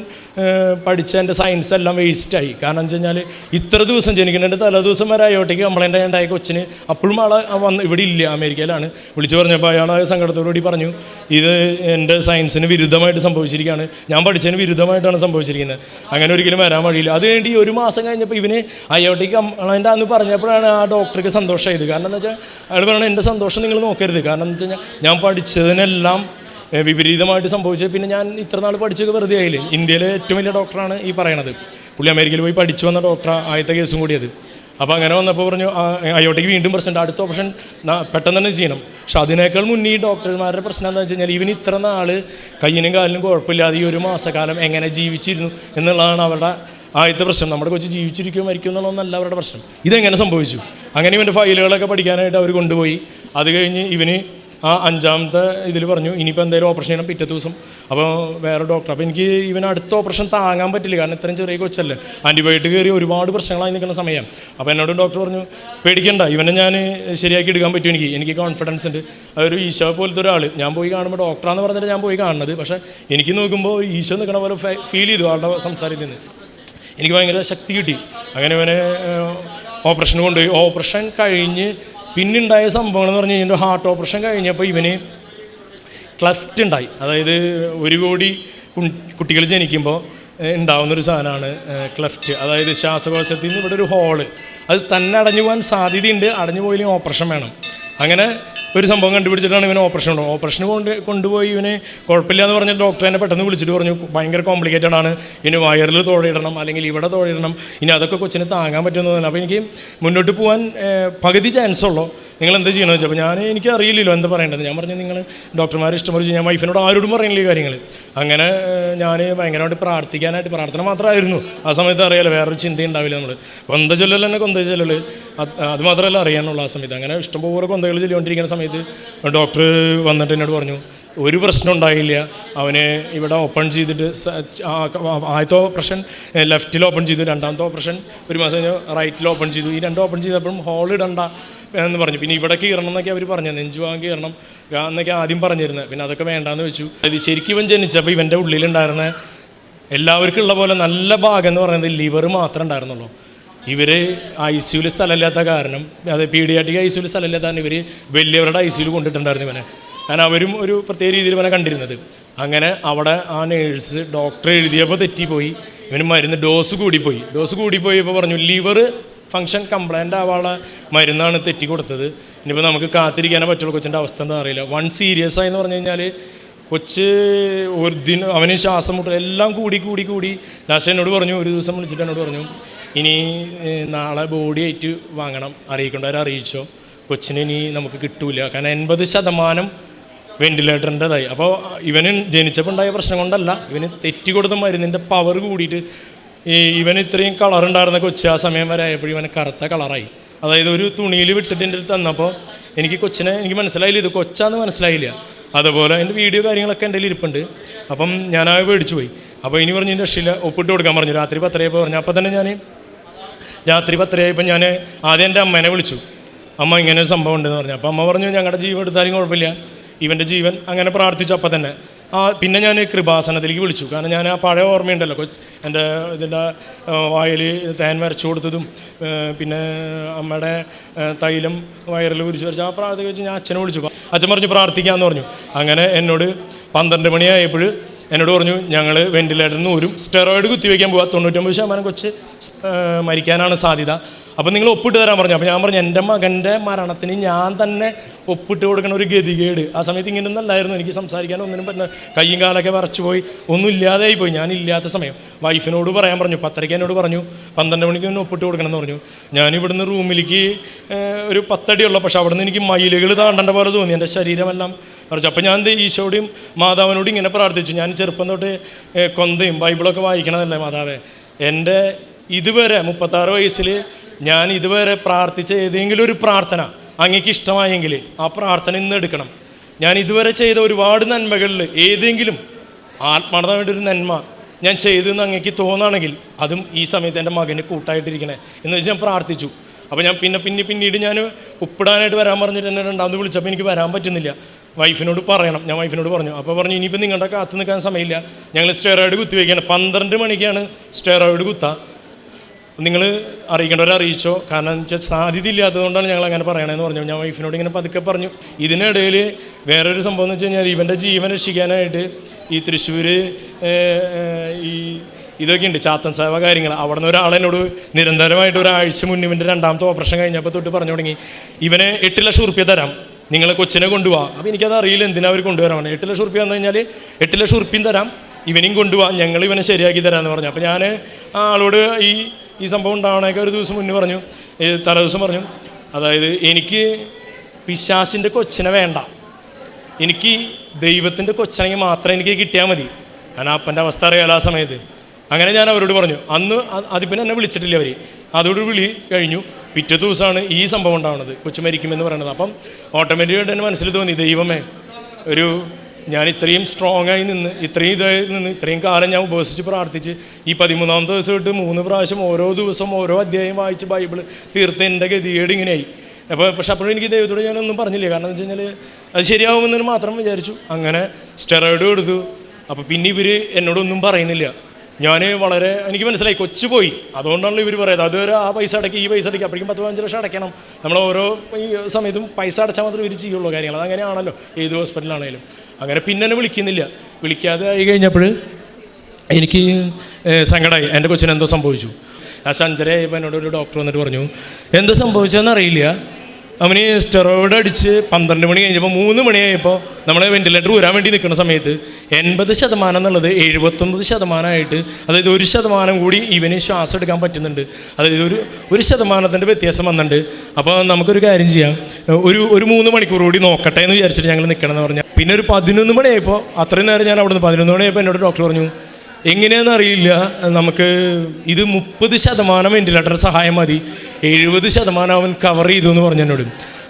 പഠിച്ച എന്റെ സയൻസ് എല്ലാം വേസ്റ്റായി കാരണം എന്ന് വെച്ച് കഴിഞ്ഞാൽ ഇത്ര ദിവസം ജനിക്കുന്നതിന്റെ തലേ ദിവസം വരെ അയോട്ടേക്ക് കംപ്ലൈന്റ് ഉണ്ടായ കൊച്ചിന് അപ്പോഴും ആളെ വന്ന് ഇവിടെ ഇല്ല അമേരിക്കയിലാണ്. വിളിച്ചു പറഞ്ഞപ്പോൾ അയാൾ സങ്കടത്തോടുകൂടി പറഞ്ഞു ഇത് എന്റെ സയൻസിന് വിരുദ്ധമായിട്ട് സംഭവിച്ചിരിക്കുകയാണ്. ഞാൻ പഠിച്ചതിന് വിരുദ്ധമായിട്ടാണ് സംഭവിച്ചിരിക്കുന്നത്. അങ്ങനെ ഒരിക്കലും വരാൻ വഴിയില്ല. അത് വേണ്ടി ഒരു മാസം കഴിഞ്ഞപ്പോൾ ഇവന് അയോട്ടേക്ക് കംപ്ലൈന്റ് ആണെന്ന് പറഞ്ഞപ്പോഴാണ് ആ ഡോക്ടർക്ക് സന്തോഷമായത്. കാരണം എന്താ വെച്ചാൽ അയാൾ പറയണത് എന്റെ സന്തോഷം നിങ്ങൾ നോക്കരുത്. കാരണം എന്ന് വെച്ച് കഴിഞ്ഞാൽ ഞാൻ പഠിച്ചതിനെല്ലാം വിപരീതമായിട്ട് സംഭവിച്ചത് പിന്നെ ഞാൻ ഇത്രനാൾ പഠിച്ചൊക്കെ വെറുതെ ആയില്ലേ? ഇന്ത്യയിലെ ഏറ്റവും വലിയ ഡോക്ടറാണ് ഈ പറയണത്. പുള്ളി അമേരിക്കയിൽ പോയി പഠിച്ചു വന്ന ഡോക്ടർ ആദ്യത്തെ കേസും കൂടിയത്. അപ്പോൾ അങ്ങനെ വന്നപ്പോൾ പറഞ്ഞു അയോട്ടേക്ക് വീണ്ടും പ്രശ്നമുണ്ട് അടുത്ത ഓപ്ഷൻ പെട്ടെന്ന് തന്നെ ചെയ്യണം. പക്ഷെ അതിനേക്കാൾ മുന്നേ ഈ ഡോക്ടർമാരുടെ പ്രശ്നം എന്താണെന്ന് വെച്ച് കഴിഞ്ഞാൽ ഇവന് ഇത്ര നാൾ കയ്യിനും കാലിനും കുഴപ്പമില്ലാതെ ഈ ഒരു മാസക്കാലം എങ്ങനെ ജീവിച്ചിരുന്നു എന്നുള്ളതാണ് അവരുടെ ആദ്യത്തെ പ്രശ്നം. നമ്മുടെ കൊച്ചു ജീവിച്ചിരിക്കുമോ മരിക്കും എന്നുള്ളതൊന്നല്ല അവരുടെ പ്രശ്നം. ഇതെങ്ങനെ സംഭവിച്ചു? അങ്ങനെ ഇവന്റെ ഫയലുകളൊക്കെ പഠിക്കാനായിട്ട് അവർ കൊണ്ടുപോയി. അത് കഴിഞ്ഞ് ഇവന് ആ അഞ്ചാമത്തെ ഇതിൽ പറഞ്ഞു ഇനിയിപ്പോൾ എന്തായാലും ഓപ്പറേഷൻ ചെയ്യണം പിറ്റേ ദിവസം. അപ്പോൾ വേറെ ഡോക്ടർ അപ്പോൾ എനിക്ക് ഇവൻ അടുത്ത ഓപ്പറേഷൻ താങ്ങാൻ പറ്റില്ല കാരണം ഇത്രയും ചെറിയ കൊച്ചല്ലേ. ആന്റിബയോട്ടിക് കയറി ഒരുപാട് പ്രശ്നങ്ങളായി നിൽക്കുന്ന സമയം. അപ്പോൾ എന്നോട് ഡോക്ടർ പറഞ്ഞു പേടിക്കണ്ട ഇവനെ ഞാൻ ശരിയാക്കി എടുക്കാൻ പറ്റും എനിക്ക്. എനിക്ക് കോൺഫിഡൻസ് ഉണ്ട്. അതൊരു ഈശോ പോലത്തെ ഒരാൾ ഞാൻ പോയി കാണുമ്പോൾ ഡോക്ടറാന്ന് പറഞ്ഞിട്ട് ഞാൻ പോയി കാണുന്നത്. പക്ഷേ എനിക്ക് നോക്കുമ്പോൾ ഈശോ നിൽക്കണ പോലെ ഫീൽ ചെയ്തു ആളുടെ സംസാരത്തിൽ നിന്ന്. എനിക്ക് ഭയങ്കര ശക്തി കിട്ടി. അങ്ങനെ ഇവനെ ഓപ്പറേഷൻ കൊണ്ടുപോയി. ഓപ്പറേഷൻ കഴിഞ്ഞ് പിന്നുണ്ടായ സംഭവങ്ങൾ എന്ന് പറഞ്ഞു കഴിഞ്ഞാൽ ഹാർട്ട് ഓപ്പറേഷൻ കഴിഞ്ഞപ്പോൾ ഇവന് ക്ലഫ്റ്റ് ഉണ്ടായി. അതായത് ഒരു കോടി കുട്ടികൾ ജനിക്കുമ്പോൾ ഉണ്ടാവുന്നൊരു സാധനമാണ് ക്ലഫ്റ്റ് അതായത് ശ്വാസകോശത്തിൽ നിന്ന് ഇവിടെ ഒരു ഹോൾ അത് തന്നെ അടഞ്ഞു പോകാൻ സാധ്യതയുണ്ട്. അടഞ്ഞു പോയില്ലെങ്കിൽ ഓപ്പറേഷൻ വേണം. അങ്ങനെ ഒരു സംഭവം കണ്ടുപിടിച്ചിട്ടാണ് ഇവനെ ഓപ്പറേഷൻ ഉണ്ടോ ഓപ്പറേഷന് കൊണ്ട് കൊണ്ടുപോയി ഇവനെ കുഴപ്പമില്ല എന്ന് പറഞ്ഞ ഡോക്ടർ എന്നെ പെട്ടെന്ന് വിളിച്ചിട്ട് പറഞ്ഞു ഭയങ്കര കോംപ്ലിക്കേറ്റഡ് ആണ്. ഇനി വയറിൽ തോഴയിടണം അല്ലെങ്കിൽ ഇവിടെ തോഴയിടണം. ഇനി അതൊക്കെ കൊച്ചിന് താങ്ങാൻ പറ്റുന്നതല്ല അപ്പോൾ എനിക്ക് മുന്നോട്ട് പോകാൻ പകുതി ചാൻസ് ഉള്ളൂ. നിങ്ങൾ എന്താ ചെയ്യണമെന്ന് വെച്ചാൽ അപ്പോൾ ഞാൻ എനിക്ക് അറിയില്ലല്ലോ എന്താ പറയേണ്ടത്. ഞാൻ പറഞ്ഞു നിങ്ങൾ ഡോക്ടർമാരെ ഇഷ്ടംപോലെ ചെയ്യും. ഞാൻ വൈഫിനോട് ആരോടും പറയുന്നില്ല ഈ കാര്യങ്ങൾ അങ്ങനെ ഞാൻ ഭയങ്കരമായിട്ട് പ്രാർത്ഥിക്കാനായിട്ട് പ്രാർത്ഥന മാത്രമായിരുന്നു. ആ സമയത്ത് അറിയാലോ വേറൊരു ചിന്ത ഉണ്ടാവില്ല നമ്മൾ കൊന്ത ചൊല്ലല്ല തന്നെ കൊന്ത ചൊല്ലൽ അത് മാത്രമല്ല അറിയാനുള്ള ആ സമയത്ത്. അങ്ങനെ ഇഷ്ടംപോലെ കൊന്തകൾ ചൊല്ലിക്കൊണ്ടിരിക്കുന്ന സമയത്ത് ഡോക്ടർ വന്നിട്ട് എന്നോട് പറഞ്ഞു ഒരു പ്രശ്നം ഉണ്ടായില്ല. അവനെ ഇവിടെ ഓപ്പൺ ചെയ്തിട്ട് ആദ്യത്തെ ഓപ്പറേഷൻ ലെഫ്റ്റിൽ ഓപ്പൺ ചെയ്തു. രണ്ടാമത്തെ ഓപ്പറേഷൻ ഒരു മാസം കഴിഞ്ഞ് റൈറ്റിൽ ഓപ്പൺ ചെയ്തു. ഈ രണ്ട് ഓപ്പൺ ചെയ്തപ്പോഴും ഹോൾ ഇടണ്ട എന്ന് പറഞ്ഞു. പിന്നെ ഇവിടെ കീറണം എന്നൊക്കെ അവർ പറഞ്ഞു. നെഞ്ചുവാൻ കീറണം എന്നൊക്കെ ആദ്യം പറഞ്ഞിരുന്നത് പിന്നെ അതൊക്കെ വേണ്ടാന്ന് വെച്ചു. അത് ശരിക്കും ഇവൻ ജനിച്ചപ്പോൾ ഇവന്റെ ഉള്ളിലുണ്ടായിരുന്ന എല്ലാവർക്കും ഉള്ള പോലെ നല്ല ഭാഗം എന്ന് പറയുന്നത് ലിവർ മാത്രമേ ഉണ്ടായിരുന്നുള്ളൂ. ഇവർ ഐ സിയുൽ സ്ഥലമില്ലാത്ത കാരണം അത് പീഡിയാട്ടിക് ഐ സിയുൽ സ്ഥലമില്ലാത്ത കാരണം ഇവർ വലിയവരുടെ ഐ സിയുൽ കൊണ്ടിട്ടുണ്ടായിരുന്നു ഇവനെ. കാരണം അവരും ഒരു പ്രത്യേക രീതിയിൽ ഇവനെ കണ്ടിരുന്നത്. അങ്ങനെ അവിടെ ആ നേഴ്സ് ഡോക്ടർ എഴുതിയപ്പോൾ തെറ്റിപ്പോയി. ഇവന് മരുന്ന് ഡോസ് കൂടിപ്പോയി. ഡോസ് കൂടിപ്പോയപ്പോൾ പറഞ്ഞു ലിവർ ഫങ്ഷൻ കംപ്ലൈന്റ് ആവാനുള്ള മരുന്നാണ് തെറ്റി കൊടുത്തത്. ഇനിയിപ്പോൾ നമുക്ക് കാത്തിരിക്കാനേ പറ്റുള്ളൂ. കൊച്ചിന്റെ അവസ്ഥ എന്താ അറിയില്ല. വൺ സീരിയസ് ആയി എന്ന് പറഞ്ഞു കഴിഞ്ഞാൽ കൊച്ച് ഒരു ദിനം അവന് ശ്വാസം മുട്ട എല്ലാം കൂടി കൂടി കൂടി. ലാസ്റ്റ് എന്നോട് പറഞ്ഞു ഒരു ദിവസം വിളിച്ചിട്ട് എന്നോട് പറഞ്ഞു ഇനി നാളെ ബോഡി ആയിട്ട് വാങ്ങണം. അറിയിക്കേണ്ടവരെ അറിയിച്ചോ? കൊച്ചിന് ഇനി നമുക്ക് കിട്ടൂല. കാരണം എൺപത് ശതമാനം വെന്റിലേറ്ററിന്റെതായി അപ്പോൾ ഇവന് ജനിച്ചപ്പോൾ ഉണ്ടായ പ്രശ്നം കൊണ്ടല്ല ഇവന് തെറ്റി കൊടുത്ത മരുന്നിന്റെ പവർ കൂടിയിട്ട് ഈ ഇവന് ഇത്രയും കളർ ഉണ്ടായിരുന്ന കൊച്ച് ആ സമയം വരെ ആയപ്പോഴും ഇവന് കറുത്ത കളറായി അതായത് ഒരു തുണിയിൽ വിട്ടിട്ട് എന്റെ തന്നപ്പോൾ എനിക്ക് കൊച്ചിനെ എനിക്ക് മനസ്സിലായില്ല ഇത് കൊച്ചാന്ന് മനസ്സിലായില്ല. അതുപോലെ എന്റെ വീഡിയോ കാര്യങ്ങളൊക്കെ എന്റെ ഇരിപ്പുണ്ട്. അപ്പം ഞാൻ ആ മേടിച്ചു പോയി. അപ്പോൾ ഇനി പറഞ്ഞു രക്ഷയില്ല ഒപ്പിട്ട് കൊടുക്കാൻ പറഞ്ഞു. രാത്രി പത്തരയപ്പോൾ പറഞ്ഞു. അപ്പോൾ തന്നെ ഞാൻ രാത്രി പത്തരയായപ്പോൾ ഞാൻ ആദ്യം എന്റെ അമ്മേനെ വിളിച്ചു. അമ്മ ഇങ്ങനെ ഒരു സംഭവം ഉണ്ടെന്ന് പറഞ്ഞു. അപ്പോൾ അമ്മ പറഞ്ഞു ഞങ്ങളുടെ ജീവൻ എടുത്താലും കുഴപ്പമില്ല. ഇവന്റെ ജീവൻ അങ്ങനെ പ്രാർത്ഥിച്ചപ്പോൾ തന്നെ. ആ പിന്നെ ഞാൻ കൃപാസനത്തിലേക്ക് വിളിച്ചു. കാരണം ഞാൻ ആ പഴയ ഓർമ്മയുണ്ടല്ലോ. എന്റെ ഇതിന്റെ വായിൽ തേൻ വരച്ചു കൊടുത്തതും പിന്നെ അമ്മയുടെ തൈലം വയറിൽ കുരിച്ച് വരച്ച് ആ പ്രാർത്ഥന വെച്ച് ഞാൻ അച്ഛനെ വിളിച്ചു. അച്ഛൻ പറഞ്ഞു പ്രാർത്ഥിക്കാമെന്ന് പറഞ്ഞു. അങ്ങനെ എന്നോട് പന്ത്രണ്ട് മണിയായപ്പോൾ എന്നോട് പറഞ്ഞു ഞങ്ങൾ വെന്റിലേറ്ററിൽ നിന്ന് ഒരു സ്റ്റെറോയിഡ് കുത്തിവെക്കാൻ പോവാ. തൊണ്ണൂറ്റൊമ്പത് ശതമാനം കൊച്ച് മരിക്കാനാണ് സാധ്യത. അപ്പം നിങ്ങൾ ഒപ്പിട്ട് തരാൻ പറഞ്ഞു. അപ്പോൾ ഞാൻ പറഞ്ഞു എന്റെ മകന്റെ മരണത്തിന് ഞാൻ തന്നെ ഒപ്പിട്ട് കൊടുക്കണ ഒരു ഗതികേട്. ആ സമയത്ത് ഇങ്ങനെ ഒന്നല്ലായിരുന്നു എനിക്ക് സംസാരിക്കാൻ ഒന്നിനും പറ്റില്ല. കയ്യും കാലൊക്കെ വരച്ചു പോയി. ഒന്നും ഇല്ലാതെയായി പോയി. ഞാൻ ഇല്ലാത്ത സമയം വൈഫിനോട് പറയാൻ പറഞ്ഞു. പത്തരയ്ക്ക് എന്നോട് പറഞ്ഞു. പന്ത്രണ്ട് മണിക്ക് ഒന്ന് ഒപ്പിട്ട് കൊടുക്കണം എന്ന് പറഞ്ഞു. ഞാൻ ഇവിടുന്ന് റൂമിലേക്ക് ഒരു പത്തടിയുള്ള പക്ഷേ അവിടെ നിന്ന് എനിക്ക് മയിലുകൾ താണ്ടേണ്ട പോലെ തോന്നി. എന്റെ ശരീരമെല്ലാം പറഞ്ഞു അപ്പോൾ ഞാൻ ദേ ഈശോയോടും മാതാവിനോടും ഇങ്ങനെ പ്രാർത്ഥിച്ചു. ഞാൻ ചെറുപ്പം തൊട്ട് കൊന്തയും ബൈബിളൊക്കെ വായിക്കണതല്ലേ മാതാവേ? എന്റെ ഇതുവരെ മുപ്പത്താറ് വയസ്സിൽ ഞാൻ ഇതുവരെ പ്രാർത്ഥിച്ച ഏതെങ്കിലും ഒരു പ്രാർത്ഥന അങ്ങേക്ക് ഇഷ്ടമായെങ്കിൽ ആ പ്രാർത്ഥന ഇന്ന് എടുക്കണം. ഞാൻ ഇതുവരെ ചെയ്ത ഒരുപാട് നന്മകളിൽ ഏതെങ്കിലും ആത്മാർത്ഥമായിട്ട് ഒരു നന്മ ഞാൻ ചെയ്തെന്ന് അങ്ങേക്ക് തോന്നുകയാണെങ്കിൽ അതും ഈ സമയത്ത് എന്റെ മകന് കൂട്ടായിട്ടിരിക്കണേ എന്ന് വെച്ച് ഞാൻ പ്രാർത്ഥിച്ചു. അപ്പോൾ ഞാൻ പിന്നെ പിന്നെ പിന്നീട് ഞാൻ ഉപ്പിടാനായിട്ട് വരാൻ പറഞ്ഞിട്ട് എന്നെ രണ്ടാമത് വിളിച്ചപ്പോൾ എനിക്ക് വരാൻ പറ്റുന്നില്ല. വൈഫിനോട് പറയണം. ഞാൻ വൈഫിനോട് പറഞ്ഞു. അപ്പോൾ പറഞ്ഞു ഇനിയിപ്പോൾ നിങ്ങളുടെ കാത്തു നിൽക്കാൻ സമയമില്ല. ഞങ്ങൾ സ്റ്റെറോയിഡ് കുത്തിവെക്കുകയാണ് പന്ത്രണ്ട് മണിക്കാണ് സ്റ്റെറോയിഡ് കുത്താ. നിങ്ങൾ അറിയിക്കേണ്ടവരെ അറിയിച്ചോ? കാരണം വെച്ചാൽ സാധ്യത ഇല്ലാത്തതുകൊണ്ടാണ് ഞങ്ങൾ അങ്ങനെ പറയണതെന്ന് പറഞ്ഞു. ഞാൻ വൈഫിനോട് ഇങ്ങനെ പതുക്കെ പറഞ്ഞു. ഇതിനിടയിൽ വേറൊരു സംഭവം എന്ന് വെച്ച് കഴിഞ്ഞാൽ ഇവന്റെ ജീവൻ രക്ഷിക്കാനായിട്ട് ഈ തൃശ്ശൂർ ഈ ഇതൊക്കെ ഉണ്ട്. ചാത്തൻ സേവ കാര്യങ്ങൾ. അവിടെ നിന്ന് ഒരാളെന്നോട് നിരന്തരമായിട്ട് ഒരാഴ്ച മുന്നേ ഇവന്റെ രണ്ടാമത്തെ ഓപ്പറേഷൻ കഴിഞ്ഞപ്പോൾ തൊട്ട് പറഞ്ഞു തുടങ്ങി. ഇവനെ എട്ട് ലക്ഷം ഉറുപ്പ്യ തരാം. നിങ്ങൾ കൊച്ചിനെ കൊണ്ടുപോകാം അപ്പോൾ എനിക്കത് അറിയില്ല എന്തിനാ അവർ കൊണ്ടുവരാൻ എട്ട് ലക്ഷം ഉറുപ്പ്യ എന്ന് കഴിഞ്ഞാൽ എട്ട് ലക്ഷം ഉറുപ്പ്യം തരാം. ഇവനെയും കൊണ്ടുപോകാം ഞങ്ങൾ ഇവനെ ശരിയാക്കി തരാമെന്ന് പറഞ്ഞു. അപ്പോൾ ഞാൻ ആ ആളോട് ഈ ഈ സംഭവം ഉണ്ടാവണേക്ക് ഒരു ദിവസം മുന്നേ പറഞ്ഞു. തലേദിവസം പറഞ്ഞു. അതായത് എനിക്ക് പിശാസിന്റെ കൊച്ചിനെ വേണ്ട. എനിക്ക് ദൈവത്തിന്റെ കൊച്ചനെങ്കിൽ മാത്രം എനിക്ക് കിട്ടിയാൽ മതി. ഞാൻ അപ്പന്റെ അവസ്ഥ അറിയാലോ ആ സമയത്ത്. അങ്ങനെ ഞാൻ അവരോട് പറഞ്ഞു. അന്ന് അതിപ്പിന്നെ പിന്നെ എന്നെ വിളിച്ചിട്ടില്ല അവർ അതോട് വിളി കഴിഞ്ഞു. പിറ്റേ ദിവസമാണ് ഈ സംഭവം ഉണ്ടാവുന്നത് കൊച്ചു മരിക്കുമെന്ന് പറയുന്നത് അപ്പം ഓട്ടോമാറ്റിക്കായിട്ട് എന്റെ മനസ്സിൽ തോന്നി ദൈവമേ ഒരു ഞാൻ ഇത്രയും സ്ട്രോങ് ആയി നിന്ന് ഇത്രയും ഇതായി നിന്ന് ഇത്രയും കാലം ഞാൻ ഉപവസിച്ച് പ്രാർത്ഥിച്ച് ഈ പതിമൂന്നാം ദിവസം ഇട്ട് മൂന്ന് പ്രാവശ്യം ഓരോ ദിവസം ഓരോ അധ്യായം വായിച്ച് ബൈബിൾ തീർത്ത് എന്റെ ഗതികേട് ഇങ്ങനെയായി. അപ്പോൾ പക്ഷെ അപ്പോഴും എനിക്ക് ദൈവത്തോട് ഞാനൊന്നും പറഞ്ഞില്ല. കാരണം എന്ന് വെച്ച് കഴിഞ്ഞാൽ അത് ശരിയാവുമെന്ന് മാത്രം വിചാരിച്ചു. അങ്ങനെ സ്റ്റെറോയിഡ് കൊടുത്തു അപ്പോൾ പിന്നെ ഇവർ എന്നോടൊന്നും പറയുന്നില്ല. ഞാൻ വളരെ എനിക്ക് മനസ്സിലായി കൊച്ചു പോയി അതുകൊണ്ടാണല്ലോ ഇവർ പറയുന്നത്. അതുവരെ ആ പൈസ അടക്കി ഈ പൈസ അടക്കി. അപ്പോഴേക്കും പത്ത് പതിനഞ്ച് ലക്ഷം അടയ്ക്കണം. നമ്മൾ ഓരോ ഈ സമയത്തും പൈസ അടച്ചാൽ മാത്രമേ ഇവർ ചെയ്യുള്ളൂ കാര്യങ്ങൾ. അതങ്ങനെയാണല്ലോ. ഏത് ഹോസ്പിറ്റലാണെങ്കിലും അങ്ങനെ പിന്നെ വിളിക്കുന്നില്ല. വിളിക്കാതെ ആയി കഴിഞ്ഞപ്പോൾ എനിക്ക് സങ്കടമായി എന്റെ കൊച്ചിന് എന്തോ സംഭവിച്ചു. ആ സഞ്ചരയായപ്പോൾ എന്നോട് ഒരു ഡോക്ടർ വന്നിട്ട് പറഞ്ഞു എന്ത് സംഭവിച്ചതെന്ന് അറിയില്ല. അവന് സ്റ്റെറോയിഡ് അടിച്ച് പന്ത്രണ്ട് മണി കഴിഞ്ഞപ്പോൾ മൂന്ന് മണിയായപ്പോൾ നമ്മൾ വെന്റിലേറ്റർ ഊരാൻ വേണ്ടി നിൽക്കുന്ന സമയത്ത് എൺപത് ശതമാനം എന്നുള്ളത് എഴുപത്തൊമ്പത് ശതമാനമായിട്ട് അതായത് ഒരു ശതമാനം കൂടി ഇവന് ശ്വാസം എടുക്കാൻ പറ്റുന്നുണ്ട്. അതായത് ഒരു ഒരു ശതമാനത്തിന്റെ വ്യത്യാസം വന്നിട്ടുണ്ട്. അപ്പോൾ നമുക്കൊരു കാര്യം ചെയ്യാം. ഒരു ഒരു മൂന്ന് മണിക്കൂർ കൂടി നോക്കട്ടെ എന്ന് വിചാരിച്ചിട്ട് ഞങ്ങൾ നിൽക്കണം എന്ന് പറഞ്ഞാൽ പിന്നെ ഒരു പതിനൊന്ന് മണിയായപ്പോൾ അത്രയും നേരം ഞാൻ അവിടെ നിന്ന് പതിനൊന്ന് മണിയായപ്പോൾ എന്നോട് ഡോക്ടർ പറഞ്ഞു എങ്ങനെയാണെന്ന് അറിയില്ല. നമുക്ക് ഇത് മുപ്പത് ശതമാനം വെന്റിലേറ്റർ സഹായം മതി. എഴുപത് ശതമാനം അവൻ കവർ ചെയ്തു എന്ന് പറഞ്ഞു എന്നോട്.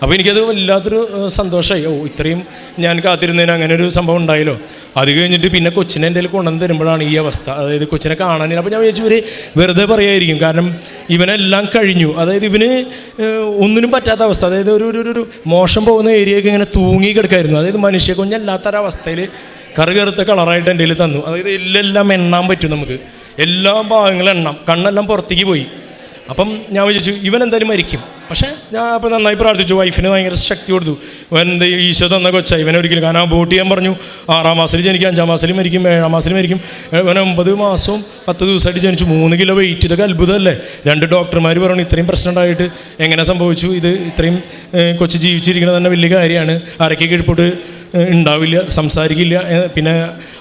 അപ്പോൾ എനിക്കത് വല്ലാത്തൊരു സന്തോഷമായി ഓ ഇത്രയും ഞാൻ കാത്തിരുന്നതിന് അങ്ങനെ ഒരു സംഭവം ഉണ്ടായല്ലോ. അത് കഴിഞ്ഞിട്ട് പിന്നെ കൊച്ചിനെ എന്റെ കൊണ്ടു തരുമ്പോഴാണ് ഈ അവസ്ഥ. അതായത് കൊച്ചിനെ കാണാനില്ല അപ്പോൾ ഞാൻ വിചാരിച്ചു ഇവർ വെറുതെ പറയായിരിക്കും. കാരണം ഇവനെല്ലാം കഴിഞ്ഞു. അതായത് ഇവന് ഒന്നിനും പറ്റാത്ത അവസ്ഥ. അതായത് ഒരു- ഒരു ഒരു മോശം പോകുന്ന ഏരിയയൊക്കെ ഇങ്ങനെ തൂങ്ങി കിടക്കായിരുന്നു. അതായത് മനുഷ്യ കുഞ്ഞല്ലാത്തൊരവസ്ഥയിൽ കറുകറുത്ത കളറായിട്ട് എന്റെ കയ്യിൽ തന്നു. അതായത് എല്ലാം എണ്ണാൻ പറ്റും നമുക്ക്. എല്ലാ ഭാഗങ്ങളും എണ്ണാം. കണ്ണെല്ലാം പുറത്തേക്ക് പോയി. അപ്പം ഞാൻ വിചാരിച്ചു ഇവൻ എന്തായാലും മരിക്കും. പക്ഷേ ഞാൻ അപ്പോൾ നന്നായി പ്രാർത്ഥിച്ചു. വൈഫിന് ഭയങ്കര ശക്തി കൊടുത്തു. എന്താ ഈശോ തന്ന കൊച്ച. ഇവനെ ഒരിക്കലും കാരണം ബോട്ട് ചെയ്യാൻ പറഞ്ഞു. ആറാം മാസത്തിൽ ജനിക്കും അഞ്ചാം മാസത്തിൽ മരിക്കും ഏഴാം മാസത്തിൽ മരിക്കും. ഇവൻ ഒമ്പത് മാസവും പത്ത് ദിവസമായിട്ട് ജനിച്ചു. മൂന്ന് കിലോ വെയിറ്റ് ഇതൊക്കെ അത്ഭുതമല്ലേ? രണ്ട് ഡോക്ടർമാർ പറഞ്ഞു ഇത്രയും പ്രശ്നം ഉണ്ടായിട്ട് എങ്ങനെ സംഭവിച്ചു? ഇത് ഇത്രയും കൊച്ചു ജീവിച്ചിരിക്കുന്നത് തന്നെ വലിയ കാര്യമാണ്. അരക്കി കീഴ്പോട്ട് ഉണ്ടാവില്ല സംസാരിക്കില്ല പിന്നെ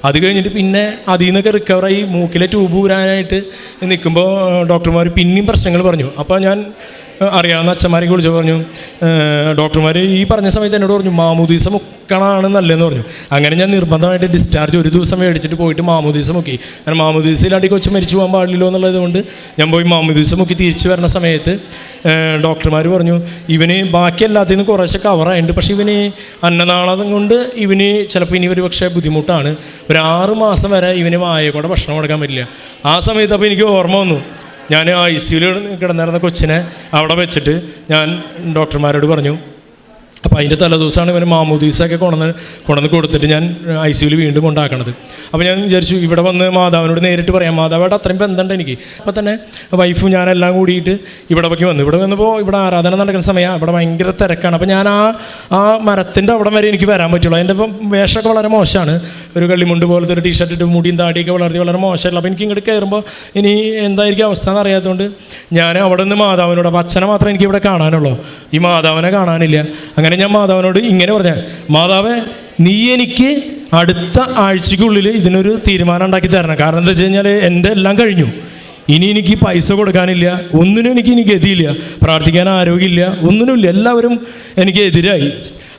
അത് കഴിഞ്ഞിട്ട് പിന്നെ അതിൽ നിന്നൊക്കെ റിക്കവറായി മൂക്കിലെ ട്യൂബ് ഊരാനായിട്ട് നിൽക്കുമ്പോൾ ഡോക്ടർമാർ പിന്നെയും പ്രശ്നങ്ങൾ പറഞ്ഞു. അപ്പോൾ ഞാൻ അറിയാവുന്ന അച്ഛന്മാരെ വിളിച്ച് പറഞ്ഞു. ഡോക്ടർമാർ ഈ പറഞ്ഞ സമയത്ത് എന്നോട് പറഞ്ഞു മാമൂദീസ മുക്കണമാണ് നല്ലതെന്ന് പറഞ്ഞു. അങ്ങനെ ഞാൻ നിർബന്ധമായിട്ട് ഡിസ്ചാർജ് ഒരു ദിവസം മേടിച്ചിട്ട് പോയിട്ട് മാമൂദീസ മുക്കി കാരണം മാമൂദീസയിലാണ്ട് ഈ കൊച്ചു മരിച്ചു പോകാൻ പാടില്ലല്ലോ എന്നുള്ളത് കൊണ്ട് ഞാൻ പോയി മാമൂദീസ മുക്കി തിരിച്ചു വരുന്ന സമയത്ത് ഡോക്ടർമാർ പറഞ്ഞു ഇവന് ബാക്കി എല്ലാത്തിൽ കുറേശ്ശെ കവറായിട്ടുണ്ട് പക്ഷേ ഇവന് അന്നനാളകം കൊണ്ട് ഇവന് ചിലപ്പോൾ ഇനി ഒരു പക്ഷേ ബുദ്ധിമുട്ടാണ്. ഒരു ആറ് മാസം വരെ ഇവന് വായ കൂടെ ഭക്ഷണം കൊടുക്കാൻ പറ്റില്ല. ആ സമയത്ത് അപ്പോൾ എനിക്ക് ഓർമ്മ വന്നു. ഞാൻ ഐ സിയിൽ കിടന്നിരുന്ന കൊച്ചിനെ അവിടെ വെച്ചിട്ട് ഞാൻ ഡോക്ടർമാരോട് പറഞ്ഞു അപ്പോൾ അതിന്റെ തലേദിവസമാണ് ഇവന് മാമൂദീസൊക്കെ കൊണ്ടുവന്ന് കൊണ്ടുവന്ന് കൊടുത്തിട്ട് ഞാൻ ഐ സിയുൽ വീണ്ടും കൊണ്ടാക്കണത് അപ്പോൾ ഞാൻ വിചാരിച്ചു ഇവിടെ വന്ന് മാതാവിനോട് നേരിട്ട് പറയാം. മാതാവായിട്ട് അത്രയും ബന്ധമുണ്ട് എനിക്ക്. അപ്പോൾ തന്നെ വൈഫും ഞാനെല്ലാം കൂടിയിട്ട് ഇവിടെ പോയി വന്നു. ഇവിടെ വന്നപ്പോൾ ഇവിടെ ആരാധന നടക്കുന്ന സമയം. ഇവിടെ ഭയങ്കര തിരക്കാണ്. അപ്പോൾ ഞാൻ ആ ആ മരത്തിന്റെ അവിടെ വരെ എനിക്ക് വരാൻ പറ്റുള്ളൂ. അതിന്റെ ഇപ്പം വേഷമൊക്കെ വളരെ മോശമാണ്. ഒരു കള്ളിമുണ്ട് പോലത്തെ ഒരു ടീഷർട്ട് ഇട്ട് മുടിയും താടിയൊക്കെ വളർത്തി വളരെ മോശമല്ല അപ്പോൾ എനിക്ക് ഇങ്ങോട്ട് കയറുമ്പോൾ ഇനി എന്തായിരിക്കും അവസ്ഥ എന്ന് അറിയാത്തതുകൊണ്ട് ഞാൻ അവിടെ നിന്ന് മാതാവിനോട് അപ്പോൾ അച്ഛനെ മാത്രമേ എനിക്ക് ഇവിടെ കാണാനുള്ളൂ. ഈ മാതാവിനെ കാണാനില്ല. അങ്ങനെ ഞാൻ മാതാവിനോട് ഇങ്ങനെ പറഞ്ഞ മാതാവേ നീ എനിക്ക് അടുത്ത ആഴ്ചക്കുള്ളിൽ ഇതിനൊരു തീരുമാനം ഉണ്ടാക്കി തരണം. കാരണം എന്താ വെച്ച് കഴിഞ്ഞാൽ എന്റെ എല്ലാം കഴിഞ്ഞു. ഇനി എനിക്ക് പൈസ കൊടുക്കാനില്ല ഒന്നിനും എനിക്ക് ഇനി ഗതിയില്ല പ്രാർത്ഥിക്കാൻ ആരോഗ്യമില്ല ഒന്നിനുമില്ല എല്ലാവരും എനിക്ക് എതിരായി.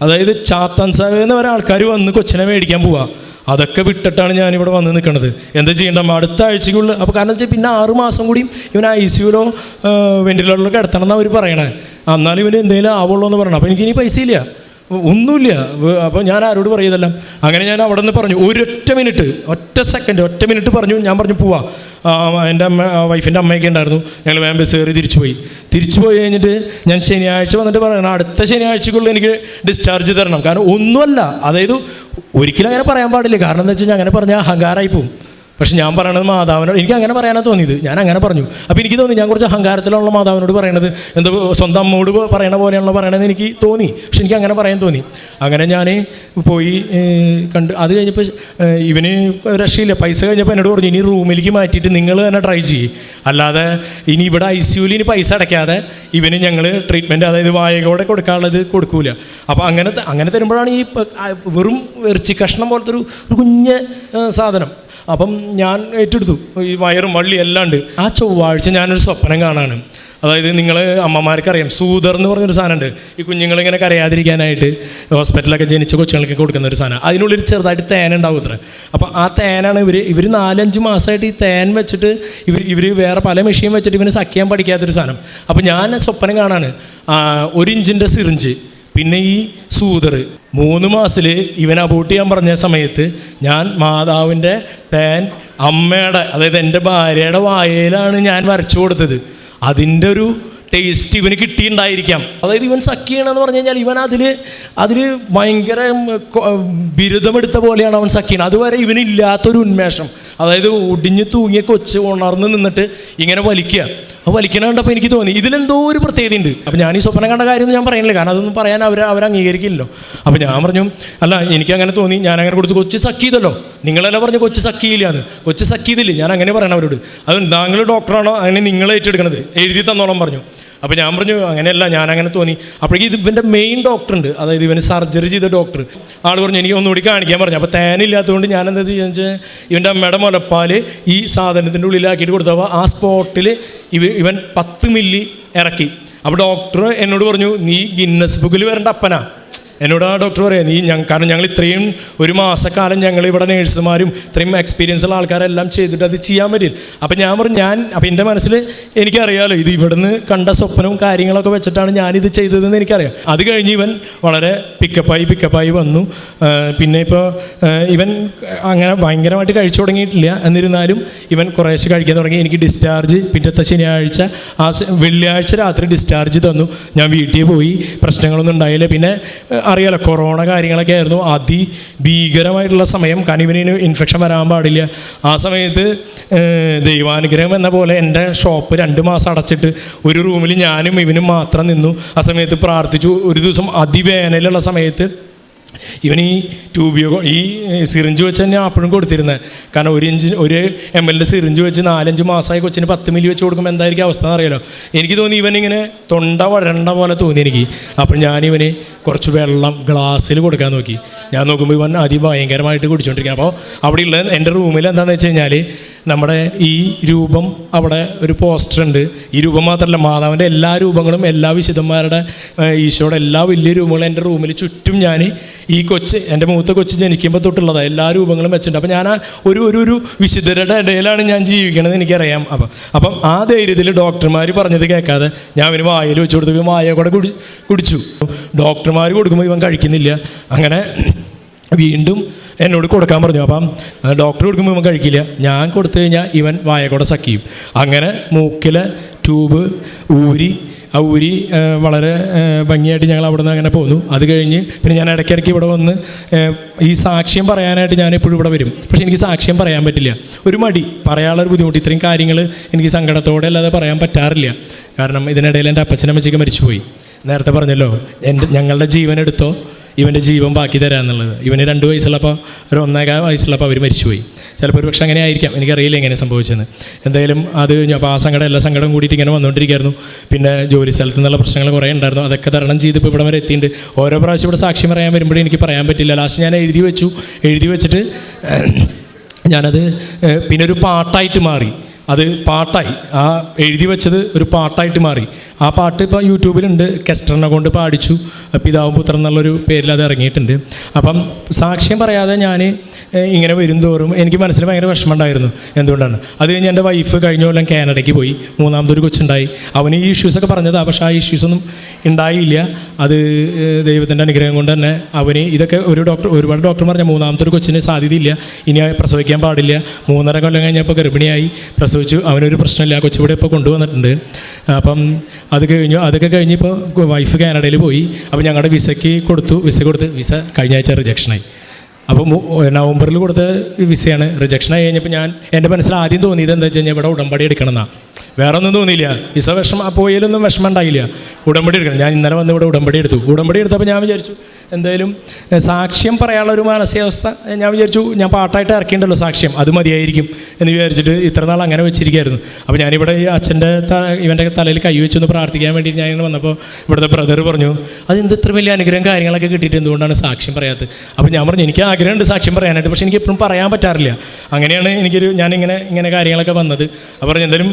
അതായത് ചാത്തൻ സാഹിബ് എന്ന് പറയുന്ന ആൾക്കാർ വന്ന് കൊച്ചിനെ മേടിക്കാൻ പോവാ. അതൊക്കെ വിട്ടിട്ടാണ് ഞാനിവിടെ വന്ന് നിൽക്കുന്നത് എന്താ ചെയ്യേണ്ട അടുത്ത ആഴ്ചക്കുള്ളിൽ അപ്പോൾ കാരണം വെച്ചാൽ പിന്നെ ആറ് മാസം കൂടിയും ഇവൻ ഐ സിയുലോ വെന്റിലേറ്ററിലോ കിടത്തണം എന്നാണ് അവർ പറയണേ. എന്നാലും ഇവന് എന്തെങ്കിലും ആവുള്ളൂ എന്ന് പറയണം. അപ്പോൾ എനിക്കിനി പൈസ ഇല്ല. ഒന്നുമില്ല. അപ്പോൾ ഞാൻ ആരോട് പറയതല്ല. അങ്ങനെ ഞാൻ അവിടെ നിന്ന് പറഞ്ഞു ഒരൊറ്റ മിനിറ്റ് ഒറ്റ സെക്കൻഡ് ഒറ്റ മിനിറ്റ് പറഞ്ഞു ഞാൻ പറഞ്ഞു പോവാ. എന്റെ അമ്മ വൈഫിന്റെ അമ്മയൊക്കെ ഉണ്ടായിരുന്നു. ഞങ്ങൾ വേഗം ബസ് കയറി തിരിച്ചുപോയി. തിരിച്ചു പോയി കഴിഞ്ഞിട്ട് ഞാൻ ശനിയാഴ്ച വന്നിട്ട് പറയണം അടുത്ത ശനിയാഴ്ചക്കുള്ളിൽ എനിക്ക് ഡിസ്ചാർജ് തരണം. കാരണം ഒന്നുമല്ല അതായത് ഒരിക്കലും അങ്ങനെ പറയാൻ പാടില്ല. കാരണം എന്താ വെച്ചാൽ കഴിഞ്ഞാൽ അങ്ങനെ പറഞ്ഞാൽ അഹങ്കാരമായി പോകും പക്ഷെ ഞാൻ പറയണത് മാതാവിനോട് എനിക്ക് അങ്ങനെ പറയാനാണ് തോന്നിയത്. ഞാൻ അങ്ങനെ പറഞ്ഞു. അപ്പോൾ എനിക്ക് തോന്നി ഞാൻ കുറച്ച് അഹങ്കാരത്തിലുള്ള മാതാവിനോട് പറയണത് എന്തോ സ്വന്തം അമ്മോട് പറയണ പോലെയാണല്ലോ പറയണത് എനിക്ക് തോന്നി. പക്ഷെ എനിക്ക് അങ്ങനെ പറയാൻ തോന്നി. അങ്ങനെ ഞാൻ പോയി കണ്ട്. അത് കഴിഞ്ഞപ്പോൾ ഇവന് രക്ഷയില്ല. പൈസ കഴിഞ്ഞപ്പോൾ എന്നോട് പറഞ്ഞു ഇനി റൂമിലേക്ക് മാറ്റിയിട്ട് നിങ്ങൾ തന്നെ ട്രൈ ചെയ്യും. അല്ലാതെ ഇനി ഇവിടെ ഐ സിയുവിൽ ഇനി പൈസ അടയ്ക്കാതെ ഇവന് ഞങ്ങൾ ട്രീറ്റ്മെന്റ് അതായത് വായകോടെ കൊടുക്കാനുള്ളത് കൊടുക്കൂല. അപ്പോൾ അങ്ങനെ അങ്ങനെ തരുമ്പോഴാണ് ഈ വെറും ഇറച്ചി കഷ്ണം പോലത്തെ ഒരു കുഞ്ഞ് സാധനം. അപ്പം ഞാൻ ഏറ്റെടുത്തു. ഈ വയറും വള്ളി എല്ലാം ഉണ്ട്. ആ ചൊവ്വാഴ്ച ഞാനൊരു സ്വപ്നം കാണാണ്. അതായത് നിങ്ങൾ അമ്മമാർക്കറിയാം. സൂതർ എന്ന് പറഞ്ഞൊരു സാധനമുണ്ട്. ഈ കുഞ്ഞുങ്ങളിങ്ങനെ കരയാതിരിക്കാനായിട്ട് ഹോസ്പിറ്റലൊക്കെ ജനിച്ച കൊച്ചുങ്ങൾക്ക് കൊടുക്കുന്ന ഒരു സാധനം. അതിനുള്ളിൽ ചെറുതായിട്ട് തേൻ ഉണ്ടാവും ഇത്ര. അപ്പോൾ ആ തേനാണ് ഇവർ ഇവർ നാലഞ്ച് മാസമായിട്ട് ഈ തേൻ വെച്ചിട്ട് ഇവർ ഇവർ വേറെ പല മെഷീൻ വെച്ചിട്ട് ഇവന് സഖ്യാൻ പഠിക്കാത്തൊരു സാധനം. അപ്പോൾ ഞാൻ സ്വപ്നം കാണാണ്. ഒരു ഇഞ്ചിന്റെ സിറിഞ്ച്. പിന്നെ ഈ സൂതർ മൂന്ന് മാസത്തിൽ ഇവൻ അബോട്ട് ചെയ്യാൻ പറഞ്ഞ സമയത്ത് ഞാൻ മാതാവിന്റെ തേൻ അമ്മയുടെ അതായത് എന്റെ ഭാര്യയുടെ വായയിലാണ് ഞാൻ വരച്ചു കൊടുത്തത്. അതിന്റെ ഒരു ടേസ്റ്റ് ഇവന് കിട്ടിയിട്ടുണ്ടായിരിക്കാം. അതായത് ഇവൻ സഖ്യണെന്ന് പറഞ്ഞു കഴിഞ്ഞാൽ ഇവൻ അതിൽ അതിൽ ഭയങ്കര ബിരുദമെടുത്ത പോലെയാണ് അവൻ സഖ്യണ്. അതുവരെ ഇവനില്ലാത്തൊരു ഉന്മേഷം. അതായത് ഒടിഞ്ഞു തൂങ്ങിയ കൊച്ച് ഉണർന്ന് നിന്നിട്ട് ഇങ്ങനെ വലിക്കുക. അപ്പോൾ വലിക്കണ കണ്ടപ്പോൾ എനിക്ക് തോന്നി ഇതിലെന്തോ ഒരു പ്രത്യേകത ഉണ്ട് അപ്പോൾ ഞാൻ ഈ സ്വപ്നം കണ്ട കാര്യമൊന്നും ഞാൻ പറയുന്നില്ല കാരണം അതൊന്നും പറയാൻ അവർ അവർ അംഗീകരിക്കില്ലല്ലോ. അപ്പോൾ ഞാൻ പറഞ്ഞു അല്ല എനിക്ക് അങ്ങനെ തോന്നി ഞാൻ അങ്ങനെ കൊടുത്ത് കൊച്ചു സക്കിയതല്ലോ നിങ്ങളെല്ലാം പറഞ്ഞു കൊച്ച് സക്കിയില്ലാന്ന് കൊച്ചു സക്കിയതില്ലേ ഞാൻ അങ്ങനെ പറയണം അവരോട്. അത് താങ്കൾ ഡോക്ടറാണോ അങ്ങനെ നിങ്ങൾ ഏറ്റെടുക്കണത്. എഴുതി തന്നോളം പറഞ്ഞു. അപ്പോൾ ഞാൻ പറഞ്ഞു അങ്ങനെയല്ല ഞാൻ അങ്ങനെ തോന്നി. അപ്പോഴേക്കും ഇത് ഇവന്റെ മെയിൻ ഡോക്ടർ ഉണ്ട്. അതായത് ഇവന് സർജറി ചെയ്ത ഡോക്ടർ ആൾ പറഞ്ഞു എനിക്ക് ഒന്നുകൂടി കാണിക്കാൻ പറഞ്ഞു. അപ്പോൾ തേനില്ലാത്തതുകൊണ്ട് ഞാൻ എന്താ ചെയ്യുന്നത് വെച്ചാൽ ഇവന്റെ അമ്മയുടെ മുലപ്പാൽ ഈ സാധനത്തിന്റെ ഉള്ളിലാക്കിയിട്ട് കൊടുത്തപ്പോൾ ആ സ്പോട്ടിൽ ഇവ ഇവൻ പത്ത് മില്ലി ഇറക്കി. അപ്പോൾ ഡോക്ടർ എന്നോട് പറഞ്ഞു നീ ഗിന്നസ് ബുക്കിൽ വരേണ്ട അപ്പനാ. എന്നോട് ആ ഡോക്ടർ പറയാം നീ ഞങ്ങൾ കാരണം ഞങ്ങൾ ഇത്രയും ഒരു മാസക്കാലം ഞങ്ങൾ ഇവിടെ നേഴ്സുമാരും ഇത്രയും എക്സ്പീരിയൻസ് ഉള്ള ആൾക്കാരെല്ലാം ചെയ്തിട്ട് അത് ചെയ്യാൻ പറ്റില്ല അപ്പം ഞാൻ പറഞ്ഞു ഞാൻ അപ്പം എന്റെ മനസ്സിൽ എനിക്കറിയാലോ ഇത് ഇവിടുന്ന് കണ്ട സ്വപ്നവും കാര്യങ്ങളൊക്കെ വെച്ചിട്ടാണ് ഞാനിത് ചെയ്തതെന്ന് എനിക്കറിയാം. അത് കഴിഞ്ഞ് ഇവൻ വളരെ പിക്കപ്പായി പിക്കപ്പായി വന്നു. പിന്നെ ഇപ്പോൾ ഇവൻ അങ്ങനെ ഭയങ്കരമായിട്ട് കഴിച്ചു തുടങ്ങിയിട്ടില്ല. എന്നിരുന്നാലും ഇവൻ കുറേശ്ശെ കഴിക്കാൻ തുടങ്ങി. എനിക്ക് ഡിസ്ചാർജ് പിറ്റത്തെ ശനിയാഴ്ച ആ വെള്ളിയാഴ്ച രാത്രി ഡിസ്ചാർജ് തന്നു. ഞാൻ വീട്ടിൽ പോയി പ്രശ്നങ്ങളൊന്നും ഉണ്ടായില്ല. പിന്നെ അറിയാലോ കൊറോണ കാര്യങ്ങളൊക്കെ ആയിരുന്നു. അതി ഭീകരമായിട്ടുള്ള സമയം. കനിവിന് ഇൻഫെക്ഷൻ വരാൻ പാടില്ല. ആ സമയത്ത് ദൈവാനുഗ്രഹം എന്ന പോലെ എന്റെ ഷോപ്പ് രണ്ട് മാസം അടച്ചിട്ട് ഒരു റൂമിൽ ഞാനും ഇവനും മാത്രം നിന്നു. ആ സമയത്ത് പ്രാർത്ഥിച്ചു. ഒരു ദിവസം അതിവേനലുള്ള സമയത്ത് ഇവൻ ഈ ട്യൂബിയോ ഈ സിറിഞ്ച് വെച്ച് തന്നെ അപ്പോഴും കൊടുത്തിരുന്നത് കാരണം ഒരു ഇഞ്ച് ഒരു എം എല്ലിന്റെ സിറിഞ്ച് വെച്ച് നാലഞ്ച് മാസമായി കൊച്ചിന് പത്ത് മില്ലി വെച്ച് കൊടുക്കുമ്പോൾ എന്തായിരിക്കും അവസ്ഥ എന്ന് അറിയാലോ എനിക്ക് തോന്നി ഇവനിങ്ങനെ തൊണ്ട വരണ്ട പോലെ തോന്നി എനിക്ക്. അപ്പോൾ ഞാനിവന് കുറച്ച് വെള്ളം ഗ്ലാസ്സിൽ കൊടുക്കാൻ നോക്കി. ഞാൻ നോക്കുമ്പോൾ ഇവൻ അതിഭയങ്കരമായിട്ട് കുടിച്ചുകൊണ്ടിരിക്കുക അപ്പോൾ അവിടെയുള്ള എന്റെ റൂമിൽ എന്താണെന്ന് വെച്ച് കഴിഞ്ഞാൽ നമ്മുടെ ഈ രൂപം അവിടെ ഒരു പോസ്റ്റർ ഉണ്ട്. ഈ രൂപം മാത്രമല്ല മാതാവിന്റെ എല്ലാ രൂപങ്ങളും എല്ലാ വിശുദ്ധന്മാരുടെ ഈശോയുടെ എല്ലാ വലിയ രൂപങ്ങളും എന്റെ റൂമിൽ ചുറ്റും ഞാൻ ഈ കൊച്ച് എന്റെ മൂത്ത കൊച്ച് ജനിക്കുമ്പോൾ തൊട്ടുള്ളതാണ് എല്ലാ രൂപങ്ങളും വെച്ചിട്ടുണ്ട്. അപ്പം ഞാൻ ആ ഒരു ഒരു ഒരു വിശുദ്ധരുടെ ഇടയിലാണ് ഞാൻ ജീവിക്കണത് എനിക്കറിയാം. അപ്പം അപ്പം ആ ധൈര്യത്തിൽ ഡോക്ടർമാർ പറഞ്ഞത് കേൾക്കാതെ ഞാൻ അവന് വായയിൽ വെച്ച് കൊടുത്തു. വായ കൂടെ കുടി കുടിച്ചു. ഡോക്ടർമാർ കൊടുക്കുമ്പോൾ ഇവൻ കഴിക്കുന്നില്ല. അങ്ങനെ വീണ്ടും എന്നോട് കൊടുക്കാൻ പറഞ്ഞു. അപ്പം ഡോക്ടർ കൊടുക്കുമ്പോൾ ഇവൻ കഴിക്കില്ല. ഞാൻ കൊടുത്തു കഴിഞ്ഞാൽ ഇവൻ വായക്കൂടെ സക്കിയും അങ്ങനെ മൂക്കിലെ ട്യൂബ് ഊരി ആ ഊരി വളരെ ഭംഗിയായിട്ട് ഞങ്ങൾ അവിടെ നിന്ന് അങ്ങനെ പോന്നു. അത് കഴിഞ്ഞ് പിന്നെ ഞാൻ ഇടയ്ക്കിടയ്ക്ക് ഇവിടെ വന്ന് ഈ സാക്ഷ്യം പറയാനായിട്ട് ഞാൻ എപ്പോഴും ഇവിടെ വരും. പക്ഷേ എനിക്ക് സാക്ഷ്യം പറയാൻ പറ്റില്ല. ഒരു മടി. പറയാനുള്ള ഒരു ബുദ്ധിമുട്ട്. ഇത്രയും കാര്യങ്ങൾ എനിക്ക് സങ്കടത്തോടെ അല്ലാതെ പറയാൻ പറ്റാറില്ല. കാരണം ഇതിനിടയിൽ എന്റെ അപ്പച്ചനമ്മച്ചൊക്കെ മരിച്ചുപോയി. നേരത്തെ പറഞ്ഞല്ലോ എന്റെ ഞങ്ങളുടെ ജീവൻ എടുത്തോ ഇവന്റെ ജീവൻ ബാക്കി തരാമെന്നുള്ളത് ഇവന് രണ്ട് വയസ്സുള്ളപ്പോൾ ഒരു ഒന്നേകാൽ വയസ്സുള്ളപ്പോൾ അവർ മരിച്ചുപോയി. ചിലപ്പോൾ ഒരു പക്ഷേ അങ്ങനെ ആയിരിക്കാം. എനിക്കറിയില്ല എങ്ങനെ സംഭവിച്ചെന്ന്. എന്തായാലും അത് അപ്പോൾ ആ സങ്കടം എല്ലാ സങ്കടം കൂടിയിട്ട് ഇങ്ങനെ വന്നുകൊണ്ടിരിക്കുകയായിരുന്നു. പിന്നെ ജോലി സ്ഥലത്ത് നിന്നുള്ള പ്രശ്നങ്ങൾ കുറേ ഉണ്ടായിരുന്നു. അതൊക്കെ തരണം ചെയ്ത് ഇപ്പോൾ ഇവിടെ വരെ എത്തിയിട്ടുണ്ട്. ഓരോ പ്രാവശ്യം ഇവിടെ സാക്ഷ്യം പറയാൻ വരുമ്പോഴേ എനിക്ക് പറയാൻ പറ്റില്ല. ലാസ്റ്റ് ഞാൻ എഴുതി വെച്ചു. എഴുതി വെച്ചിട്ട് [CLEARS THROAT] ഞാനത് പിന്നെ ഒരു പാട്ടായിട്ട് മാറി. അത് പാട്ടായി. ആ എഴുതി വെച്ചത് ഒരു പാട്ടായിട്ട് മാറി. ആ പാട്ട് ഇപ്പോൾ യൂട്യൂബിലുണ്ട്. കെസ്റ്ററിനെ കൊണ്ട് പാടിച്ചു. പിതാവും പുത്രൻ എന്നുള്ളൊരു പേരിൽ അത് ഇറങ്ങിയിട്ടുണ്ട്. അപ്പം സാക്ഷ്യം പറയാതെ ഞാൻ ഇങ്ങനെ വരും തോറും എനിക്ക് മനസ്സിൽ ഭയങ്കര വിഷമമുണ്ടായിരുന്നു. എന്തുകൊണ്ടാണ്? അത് കഴിഞ്ഞ് എന്റെ വൈഫ് കഴിഞ്ഞ കൊല്ലം കാനഡയ്ക്ക് പോയി. മൂന്നാമതൊരു കൊച്ചുണ്ടായി. അവന് ഈ ഇഷ്യൂസൊക്കെ പറഞ്ഞതാണ് പക്ഷേ ആ ഇഷ്യൂസൊന്നും ഉണ്ടായില്ല അത് ദൈവത്തിന്റെ അനുഗ്രഹം കൊണ്ട് തന്നെ അവന് ഇതൊക്കെ ഒരു ഡോക്ടർ ഒരുപാട് ഡോക്ടർ പറഞ്ഞ മൂന്നാമത്തെ ഒരു കൊച്ചിന് സാധ്യതയില്ല. ഇനി പ്രസവിക്കാൻ പാടില്ല. മൂന്നര കൊല്ലം കഴിഞ്ഞപ്പോൾ ഗർഭിണിയായി. പ്രസവിച്ചു. അവനൊരു പ്രശ്നമില്ല. ആ കൊച്ചിവിടെ ഇപ്പോൾ കൊണ്ടുവന്നിട്ടുണ്ട്. അപ്പം അത് കഴിഞ്ഞു അതൊക്കെ കഴിഞ്ഞ് ഇപ്പോൾ വൈഫ് കാനഡയിൽ പോയി. അപ്പോൾ ഞങ്ങളുടെ വിസയ്ക്ക് കൊടുത്തു വിസ കൊടുത്ത് വിസ കഴിഞ്ഞ ആഴ്ച റിജക്ഷനായി അപ്പോൾ നവംബറിൽ കൊടുത്ത വിസയാണ് റിജക്ഷൻ ആയി കഴിഞ്ഞപ്പോൾ ഞാൻ എന്റെ മനസ്സിൽ ആദ്യം തോന്നിയത് എന്താ വെച്ച് കഴിഞ്ഞാൽ ഇവിടെ ഉടമ്പടി എടുക്കണം എന്നാ വേറെ ഒന്നും തോന്നിയില്ല. വിസ വിഷമം പോയാലൊന്നും വിഷമം ഉണ്ടായില്ല. ഉടമ്പടി എടുക്കണം. ഞാൻ ഇന്നലെ വന്ന് ഇവിടെ ഉടമ്പടി എടുത്തു. ഉടമ്പടി എടുത്തപ്പോൾ ഞാൻ വിചാരിച്ചു എന്തായാലും സാക്ഷ്യം പറയാനുള്ള ഒരു മാനസികാവസ്ഥ ഞാൻ വിചാരിച്ചു ഞാൻ പാട്ടായിട്ട് ഇറക്കിയിട്ടുണ്ടല്ലോ സാക്ഷ്യം അത് മതിയായിരിക്കും എന്ന് വിചാരിച്ചിട്ട് ഇത്ര നാൾ അങ്ങനെ വെച്ചിരിക്കുകയായിരുന്നു അപ്പോൾ ഞാനിവിടെ ഈ അച്ഛന്റെ ഇവന്റെ തലയിൽ കൈ വെച്ചൊന്ന് പ്രാർത്ഥിക്കാൻ വേണ്ടി ഞാൻ ഇങ്ങനെ വന്നപ്പോൾ ഇവിടുത്തെ ബ്രദർ പറഞ്ഞു അതെന്ത് ഇത്ര വലിയ അനുഗ്രഹം കാര്യങ്ങളൊക്കെ കിട്ടിയിട്ട് എന്തുകൊണ്ടാണ് സാക്ഷ്യം പറയാത്തത്? അപ്പോൾ ഞാൻ പറഞ്ഞു എനിക്ക് ആഗ്രഹമുണ്ട് സാക്ഷ്യം പറയാനായിട്ട് പക്ഷേ എനിക്ക് എപ്പോഴും പറയാൻ പറ്റാറില്ല. അങ്ങനെയാണ് എനിക്കൊരു ഞാനിങ്ങനെ ഇങ്ങനെ കാര്യങ്ങളൊക്കെ വന്നത്. അപ്പോൾ പറഞ്ഞു എന്തായാലും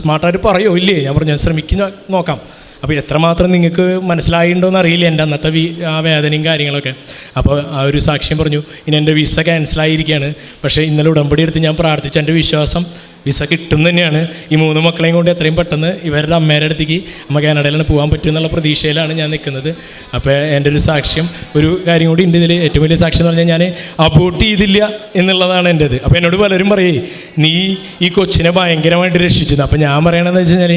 സ്മാർട്ടായിട്ട് പറയോ? ഇല്ലേ? ഞാൻ പറഞ്ഞു ഞാൻ ശ്രമിക്കുന്ന നോക്കാം. അപ്പോൾ എത്രമാത്രം നിങ്ങൾക്ക് മനസ്സിലായിട്ടുണ്ടോയെന്ന് അറിയില്ല എന്റെ അന്നത്തെ വി ആ വേദനയും കാര്യങ്ങളൊക്കെ. അപ്പോൾ ആ ഒരു സാക്ഷ്യം പറഞ്ഞു ഇനി എന്റെ വിസ ക്യാൻസലായിരിക്കുകയാണ് പക്ഷേ ഇന്നലെ ഉടമ്പടി എടുത്ത് ഞാൻ പ്രാർത്ഥിച്ച എന്റെ വിശ്വാസം വിസ കിട്ടും തന്നെയാണ്. ഈ മൂന്ന് മക്കളെയും കൊണ്ട് എത്രയും പെട്ടെന്ന് ഇവരുടെ അമ്മേരുടെ അടുത്തേക്ക് അമ്മ കാനഡയിലാണ് പോകാൻ പറ്റും എന്നുള്ള പ്രതീക്ഷയിലാണ് ഞാൻ നിൽക്കുന്നത്. അപ്പോൾ എന്റെ ഒരു സാക്ഷ്യം ഒരു കാര്യം കൂടി ഉണ്ട് ഇതിൽ ഏറ്റവും വലിയ സാക്ഷ്യം എന്ന് പറഞ്ഞാൽ ഞാൻ അബോട്ട് ചെയ്തില്ല എന്നുള്ളതാണ് എന്റെത്. അപ്പോൾ എന്നോട് പലരും പറയേ നീ ഈ കൊച്ചിനെ ഭയങ്കരമായിട്ട് രക്ഷിച്ചത് അപ്പോൾ ഞാൻ പറയണതെന്ന് വെച്ച് കഴിഞ്ഞാൽ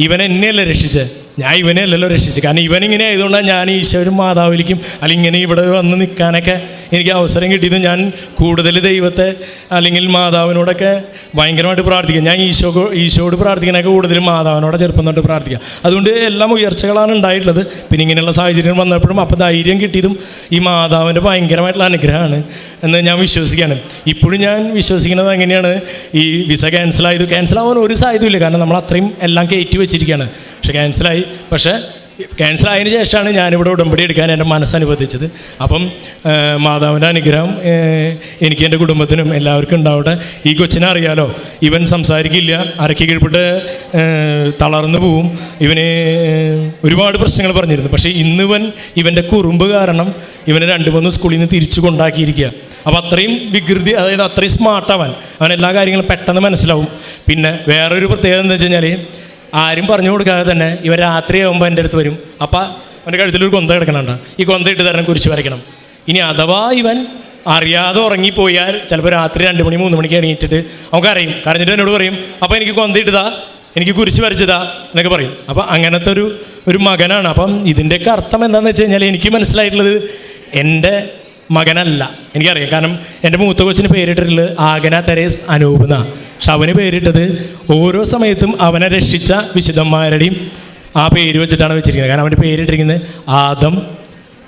ഇവൻ എന്നെയല്ല രക്ഷിച്ചത് ഞാൻ ഇവനെ അല്ലല്ലോ രക്ഷിച്ചു കാരണം ഇവൻ ഇങ്ങനെ ആയതുകൊണ്ടാണ് ഞാൻ ഈശ്വരും മാതാവിലേക്കും അല്ലെങ്കിൽ ഇങ്ങനെ ഇവിടെ വന്ന് നിൽക്കാനൊക്കെ എനിക്ക് അവസരം കിട്ടിയത്. ഞാൻ കൂടുതൽ ദൈവത്തെ അല്ലെങ്കിൽ മാതാവിനോടൊക്കെ ഭയങ്കരമായിട്ട് പ്രാർത്ഥിക്കും. ഞാൻ ഈശോ ഈശോയോട് പ്രാർത്ഥിക്കാനൊക്കെ കൂടുതലും മാതാവിനോട് ചെറുപ്പം തൊട്ട് പ്രാർത്ഥിക്കാം. അതുകൊണ്ട് എല്ലാം ഉയർച്ചകളാണ് ഉണ്ടായിട്ടുള്ളത്. പിന്നെ ഇങ്ങനെയുള്ള സാഹചര്യം വന്നപ്പോഴും അപ്പോൾ ധൈര്യം കിട്ടിയതും ഈ മാതാവിന്റെ ഭയങ്കരമായിട്ടുള്ള അനുഗ്രഹമാണ് എന്ന് ഞാൻ വിശ്വസിക്കുകയാണ്. ഇപ്പോഴും ഞാൻ വിശ്വസിക്കുന്നത് എങ്ങനെയാണ് ഈ വിസ ക്യാൻസലായത് ക്യാൻസലാവാൻ ഒരു സാധ്യതയില്ല കാരണം നമ്മൾ അത്രയും എല്ലാം കയറ്റി വെച്ചിരിക്കുകയാണ്. പക്ഷേ ക്യാൻസലായി പക്ഷേ ക്യാൻസൽ ആയതിന് ശേഷമാണ് ഞാനിവിടെ ഉടമ്പടി എടുക്കാൻ എന്റെ മനസ്സനുവദിച്ചത് അപ്പം മാതാവിന്റെ അനുഗ്രഹം എനിക്ക് എന്റെ കുടുംബത്തിനും എല്ലാവർക്കും ഉണ്ടാവട്ടെ. ഈ കൊച്ചിനെ അറിയാലോ. ഇവൻ സംസാരിക്കില്ല. അരക്കി കീഴ്പ്പെട്ട് തളർന്നു പോവും. ഇവന് ഒരുപാട് പ്രശ്നങ്ങൾ പറഞ്ഞിരുന്നു. പക്ഷേ ഇന്നിവൻ ഇവന്റെ കുറുമ്പ് കാരണം ഇവനെ രണ്ട് മൂന്ന് സ്കൂളിൽ നിന്ന് തിരിച്ചു കൊണ്ടാക്കിയിരിക്കുക. അപ്പോൾ അത്രയും വികൃതി അതായത് അത്രയും സ്മാർട്ടാവാൻ അവൻ. എല്ലാ കാര്യങ്ങളും പെട്ടെന്ന് മനസ്സിലാവും. പിന്നെ വേറൊരു പ്രത്യേകത എന്താ വെച്ച് കഴിഞ്ഞാൽ ആരും പറഞ്ഞു കൊടുക്കാതെ തന്നെ ഇവൻ രാത്രിയാകുമ്പോൾ എന്റെ അടുത്ത് വരും. അപ്പം അവന്റെ കഴുത്തിലൊരു കൊന്ത കിടക്കണുണ്ട്. ഈ കൊന്ത ഇട്ട് തരണം കുരിശ് വരയ്ക്കണം. ഇനി അഥവാ ഇവൻ അറിയാതെ ഉറങ്ങിപ്പോയാൽ ചിലപ്പോൾ രാത്രി രണ്ട് മണി മൂന്ന് മണിക്ക് എണീറ്റിട്ട് അവൻ കരയും കരഞ്ഞിട്ട് എന്നോട് പറയും അപ്പോൾ എനിക്ക് കൊന്ത ഇട്ടതാ എനിക്ക് കുരിശ് വരച്ചതാ എന്നൊക്കെ പറയും. അപ്പം അങ്ങനത്തെ ഒരു ഒരു മകനാണ്. അപ്പം ഇതിന്റെയൊക്കെ അർത്ഥം എന്താണെന്ന് വെച്ച് കഴിഞ്ഞാൽ എനിക്ക് മനസ്സിലായിട്ടുള്ളത് എന്റെ മകനല്ല. എനിക്കറിയാം. കാരണം എന്റെ മൂത്ത കൊച്ചിന് പേരിട്ടിട്ടുള്ളത് ആഗന തെരേസ് അനൂപ് എന്നാ പക്ഷെ അവന് പേരിട്ടത് ഓരോ സമയത്തും അവനെ രക്ഷിച്ച വിശുദ്ധന്മാരുടെയും ആ പേര് വെച്ചിട്ടാണ് വെച്ചിരിക്കുന്നത്. കാരണം അവന്റെ പേരിട്ടിരിക്കുന്നത് ആദം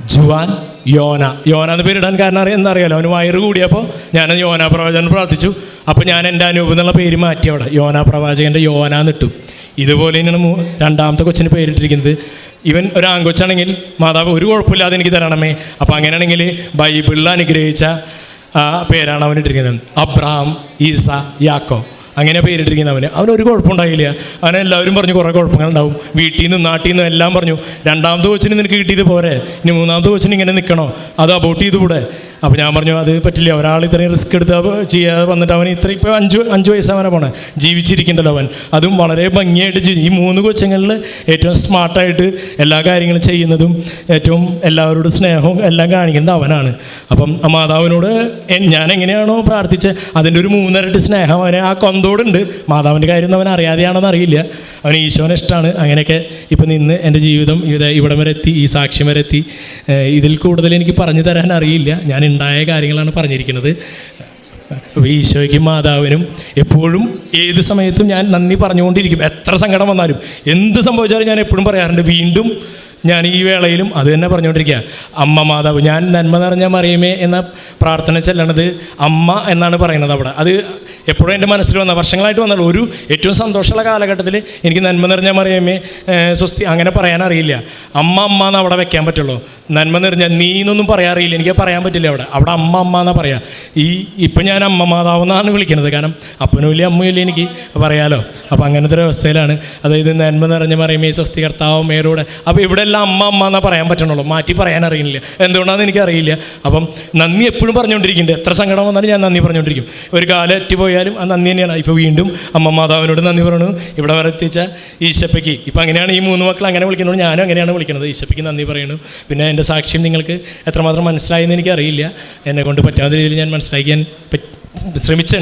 ജുവാൻ യോന. യോന എന്ന് പേരിടാൻ കാരണം അറിയാം എന്നറിയാലോ അവന് വയറ് കൂടിയപ്പോൾ ഞാൻ യോന പ്രവാചകൻ പ്രാർത്ഥിച്ചു. അപ്പോൾ ഞാൻ എന്റെ അനൂപ് എന്നുള്ള പേര് മാറ്റി അവിടെ. യോന പ്രവാചകന്റെ യോന എന്നിട്ടു ഇതുപോലെ തന്നെയാണ് രണ്ടാമത്തെ കൊച്ചിന് പേരിട്ടിരിക്കുന്നത് ഇവൻ ഒരു ആൺകൊച്ചാണെങ്കിൽ മാതാവ് ഒരു കുഴപ്പമില്ലാതെ എനിക്ക് തരണമേ. അപ്പോൾ അങ്ങനെയാണെങ്കിൽ ബൈബിളിൽ അനുഗ്രഹിച്ച പേരാണ് അവൻ ഇട്ടിരിക്കുന്നത്. അബ്രഹാം ഈസ യാക്കോ. അങ്ങനെ പേരിട്ടിരിക്കുന്നത് അവന്. ഒരു കുഴപ്പമുണ്ടായില്ല അവനെ എല്ലാവരും പറഞ്ഞു കുറേ കുഴപ്പങ്ങളുണ്ടാവും വീട്ടിൽ നിന്നും നാട്ടിൽ നിന്നും എല്ലാം പറഞ്ഞു രണ്ടാമത്തെ കൊച്ചിന് നിനക്ക് കിട്ടിയത് പോരെ? ഇനി മൂന്നാമത്തെ കൊച്ചിന് ഇങ്ങനെ നിൽക്കണോ? അത് അബോട്ട് ചെയ്തുകൂടെ? അപ്പോൾ ഞാൻ പറഞ്ഞു അത് പറ്റില്ല ഒരാൾ ഇത്രയും റിസ്ക് എടുത്ത് ചെയ്യാതെ വന്നിട്ട് അവൻ ഇത്ര ഇപ്പോൾ അഞ്ച് അഞ്ച് വയസ്സാവനെ പോണേ. ജീവിച്ചിരിക്കേണ്ടത് അവൻ. അതും വളരെ ഭംഗിയായിട്ട് ഈ മൂന്ന് കൊച്ചുങ്ങളിൽ ഏറ്റവും സ്മാർട്ടായിട്ട് എല്ലാ കാര്യങ്ങളും ചെയ്യുന്നതും ഏറ്റവും എല്ലാവരോടും സ്നേഹവും എല്ലാം കാണിക്കുന്നത് അവനാണ്. അപ്പം ആ മാതാവിനോട് ഞാൻ എങ്ങനെയാണോ പ്രാർത്ഥിച്ചത് അതിന്റെ ഒരു മൂന്നരട്ടി സ്നേഹം അവനെ ആ കൊന്തോടുണ്ട്. മാതാവിന്റെ കാര്യം അവൻ അറിയാതെയാണെന്ന് അറിയില്ല. അവന് ഈശോനെ ഇഷ്ടമാണ് അങ്ങനെയൊക്കെ ഇപ്പം നിന്ന് എന്റെ ജീവിതം ഇവിടെ ഇവിടം വരെ എത്തി ഈ സാക്ഷ്യം വരെ എത്തി. ഇതിൽ കൂടുതൽ എനിക്ക് പറഞ്ഞു തരാൻ അറിയില്ല. ഞാൻ ഉണ്ടായ കാര്യങ്ങളാണ് പറഞ്ഞിരിക്കുന്നത്. ഈശോയ്ക്കും മാതാവിനും എപ്പോഴും ഏത് സമയത്തും ഞാൻ നന്ദി പറഞ്ഞുകൊണ്ടിരിക്കും. എത്ര സങ്കടം വന്നാലും. എന്ത് സംഭവിച്ചാലും ഞാൻ എപ്പോഴും പറയാറുണ്ട് വീണ്ടും ഞാൻ ഈ വേളയിലും അത് തന്നെ പറഞ്ഞുകൊണ്ടിരിക്കുക. അമ്മ മാതാവ് ഞാൻ നന്മ നിറഞ്ഞ മറിയമേ എന്ന പ്രാർത്ഥന ചെല്ലണത് അമ്മ എന്നാണ് പറയുന്നത് അവിടെ. അത് എപ്പോഴും എന്റെ മനസ്സിൽ വന്ന വർഷങ്ങളായിട്ട് വന്നാൽ ഒരു ഏറ്റവും സന്തോഷമുള്ള കാലഘട്ടത്തിൽ എനിക്ക് നന്മ നിറഞ്ഞ മറിയമേ സ്വസ്തി അങ്ങനെ പറയാൻ അറിയില്ല. അമ്മ അമ്മ എന്ന് അവിടെ വെക്കാൻ പറ്റുള്ളൂ. നന്മ നിറഞ്ഞ നീ എന്നൊന്നും പറയാറിയില്ല എനിക്ക് പറയാൻ പറ്റില്ല അവിടെ. അവിടെ അമ്മ അമ്മ എന്നാ പറയാ. ഈ ഇപ്പം ഞാൻ അമ്മ മാതാവ് എന്നാണ് വിളിക്കുന്നത്. കാരണം അപ്പനും ഇല്ല അമ്മയും ഇല്ല എനിക്ക് പറയാലോ. അപ്പോൾ അങ്ങനത്തെ ഒരു അവസ്ഥയിലാണ്. അതായത് നന്മ നിറഞ്ഞ മറിയമേ സ്വസ്തി കർത്താവ് മേരോടെ. അപ്പോൾ ഇവിടെ എല്ലാം അമ്മ അമ്മ എന്നാ പറയാൻ പറ്റണുള്ളൂ. മാറ്റി പറയാൻ അറിയില്ല എന്തുകൊണ്ടാണെന്ന് എനിക്കറിയില്ല. അപ്പം നന്ദി എപ്പോഴും പറഞ്ഞുകൊണ്ടിരിക്കുന്നുണ്ട്. എത്ര സങ്കടം വന്നാലും ഞാൻ നന്ദി പറഞ്ഞുകൊണ്ടിരിക്കും. ഒരു കാലം പോയാലും ആ നന്ദി തന്നെയാണ്. ഇപ്പോൾ വീണ്ടും അമ്മ മാതാവിനോട് നന്ദി പറയണു ഇവിടെ വരെ എത്തിച്ച ഈശപ്പയ്ക്ക്. ഇപ്പം അങ്ങനെയാണ് ഈ മൂന്ന് മക്കൾ അങ്ങനെ വിളിക്കുന്നത് ഞാനും അങ്ങനെയാണ് വിളിക്കുന്നത് ഈശപ്പയ്ക്ക് നന്ദി പറയുന്നു പിന്നെ എന്റെ സാക്ഷ്യം നിങ്ങൾക്ക് എത്രമാത്രം മനസ്സിലായെന്ന് എനിക്കറിയില്ല. എന്നെ കൊണ്ട് പറ്റാവുന്ന രീതിയിൽ ഞാൻ മനസ്സിലാക്കിയാൻ ശ്രമിച്ചു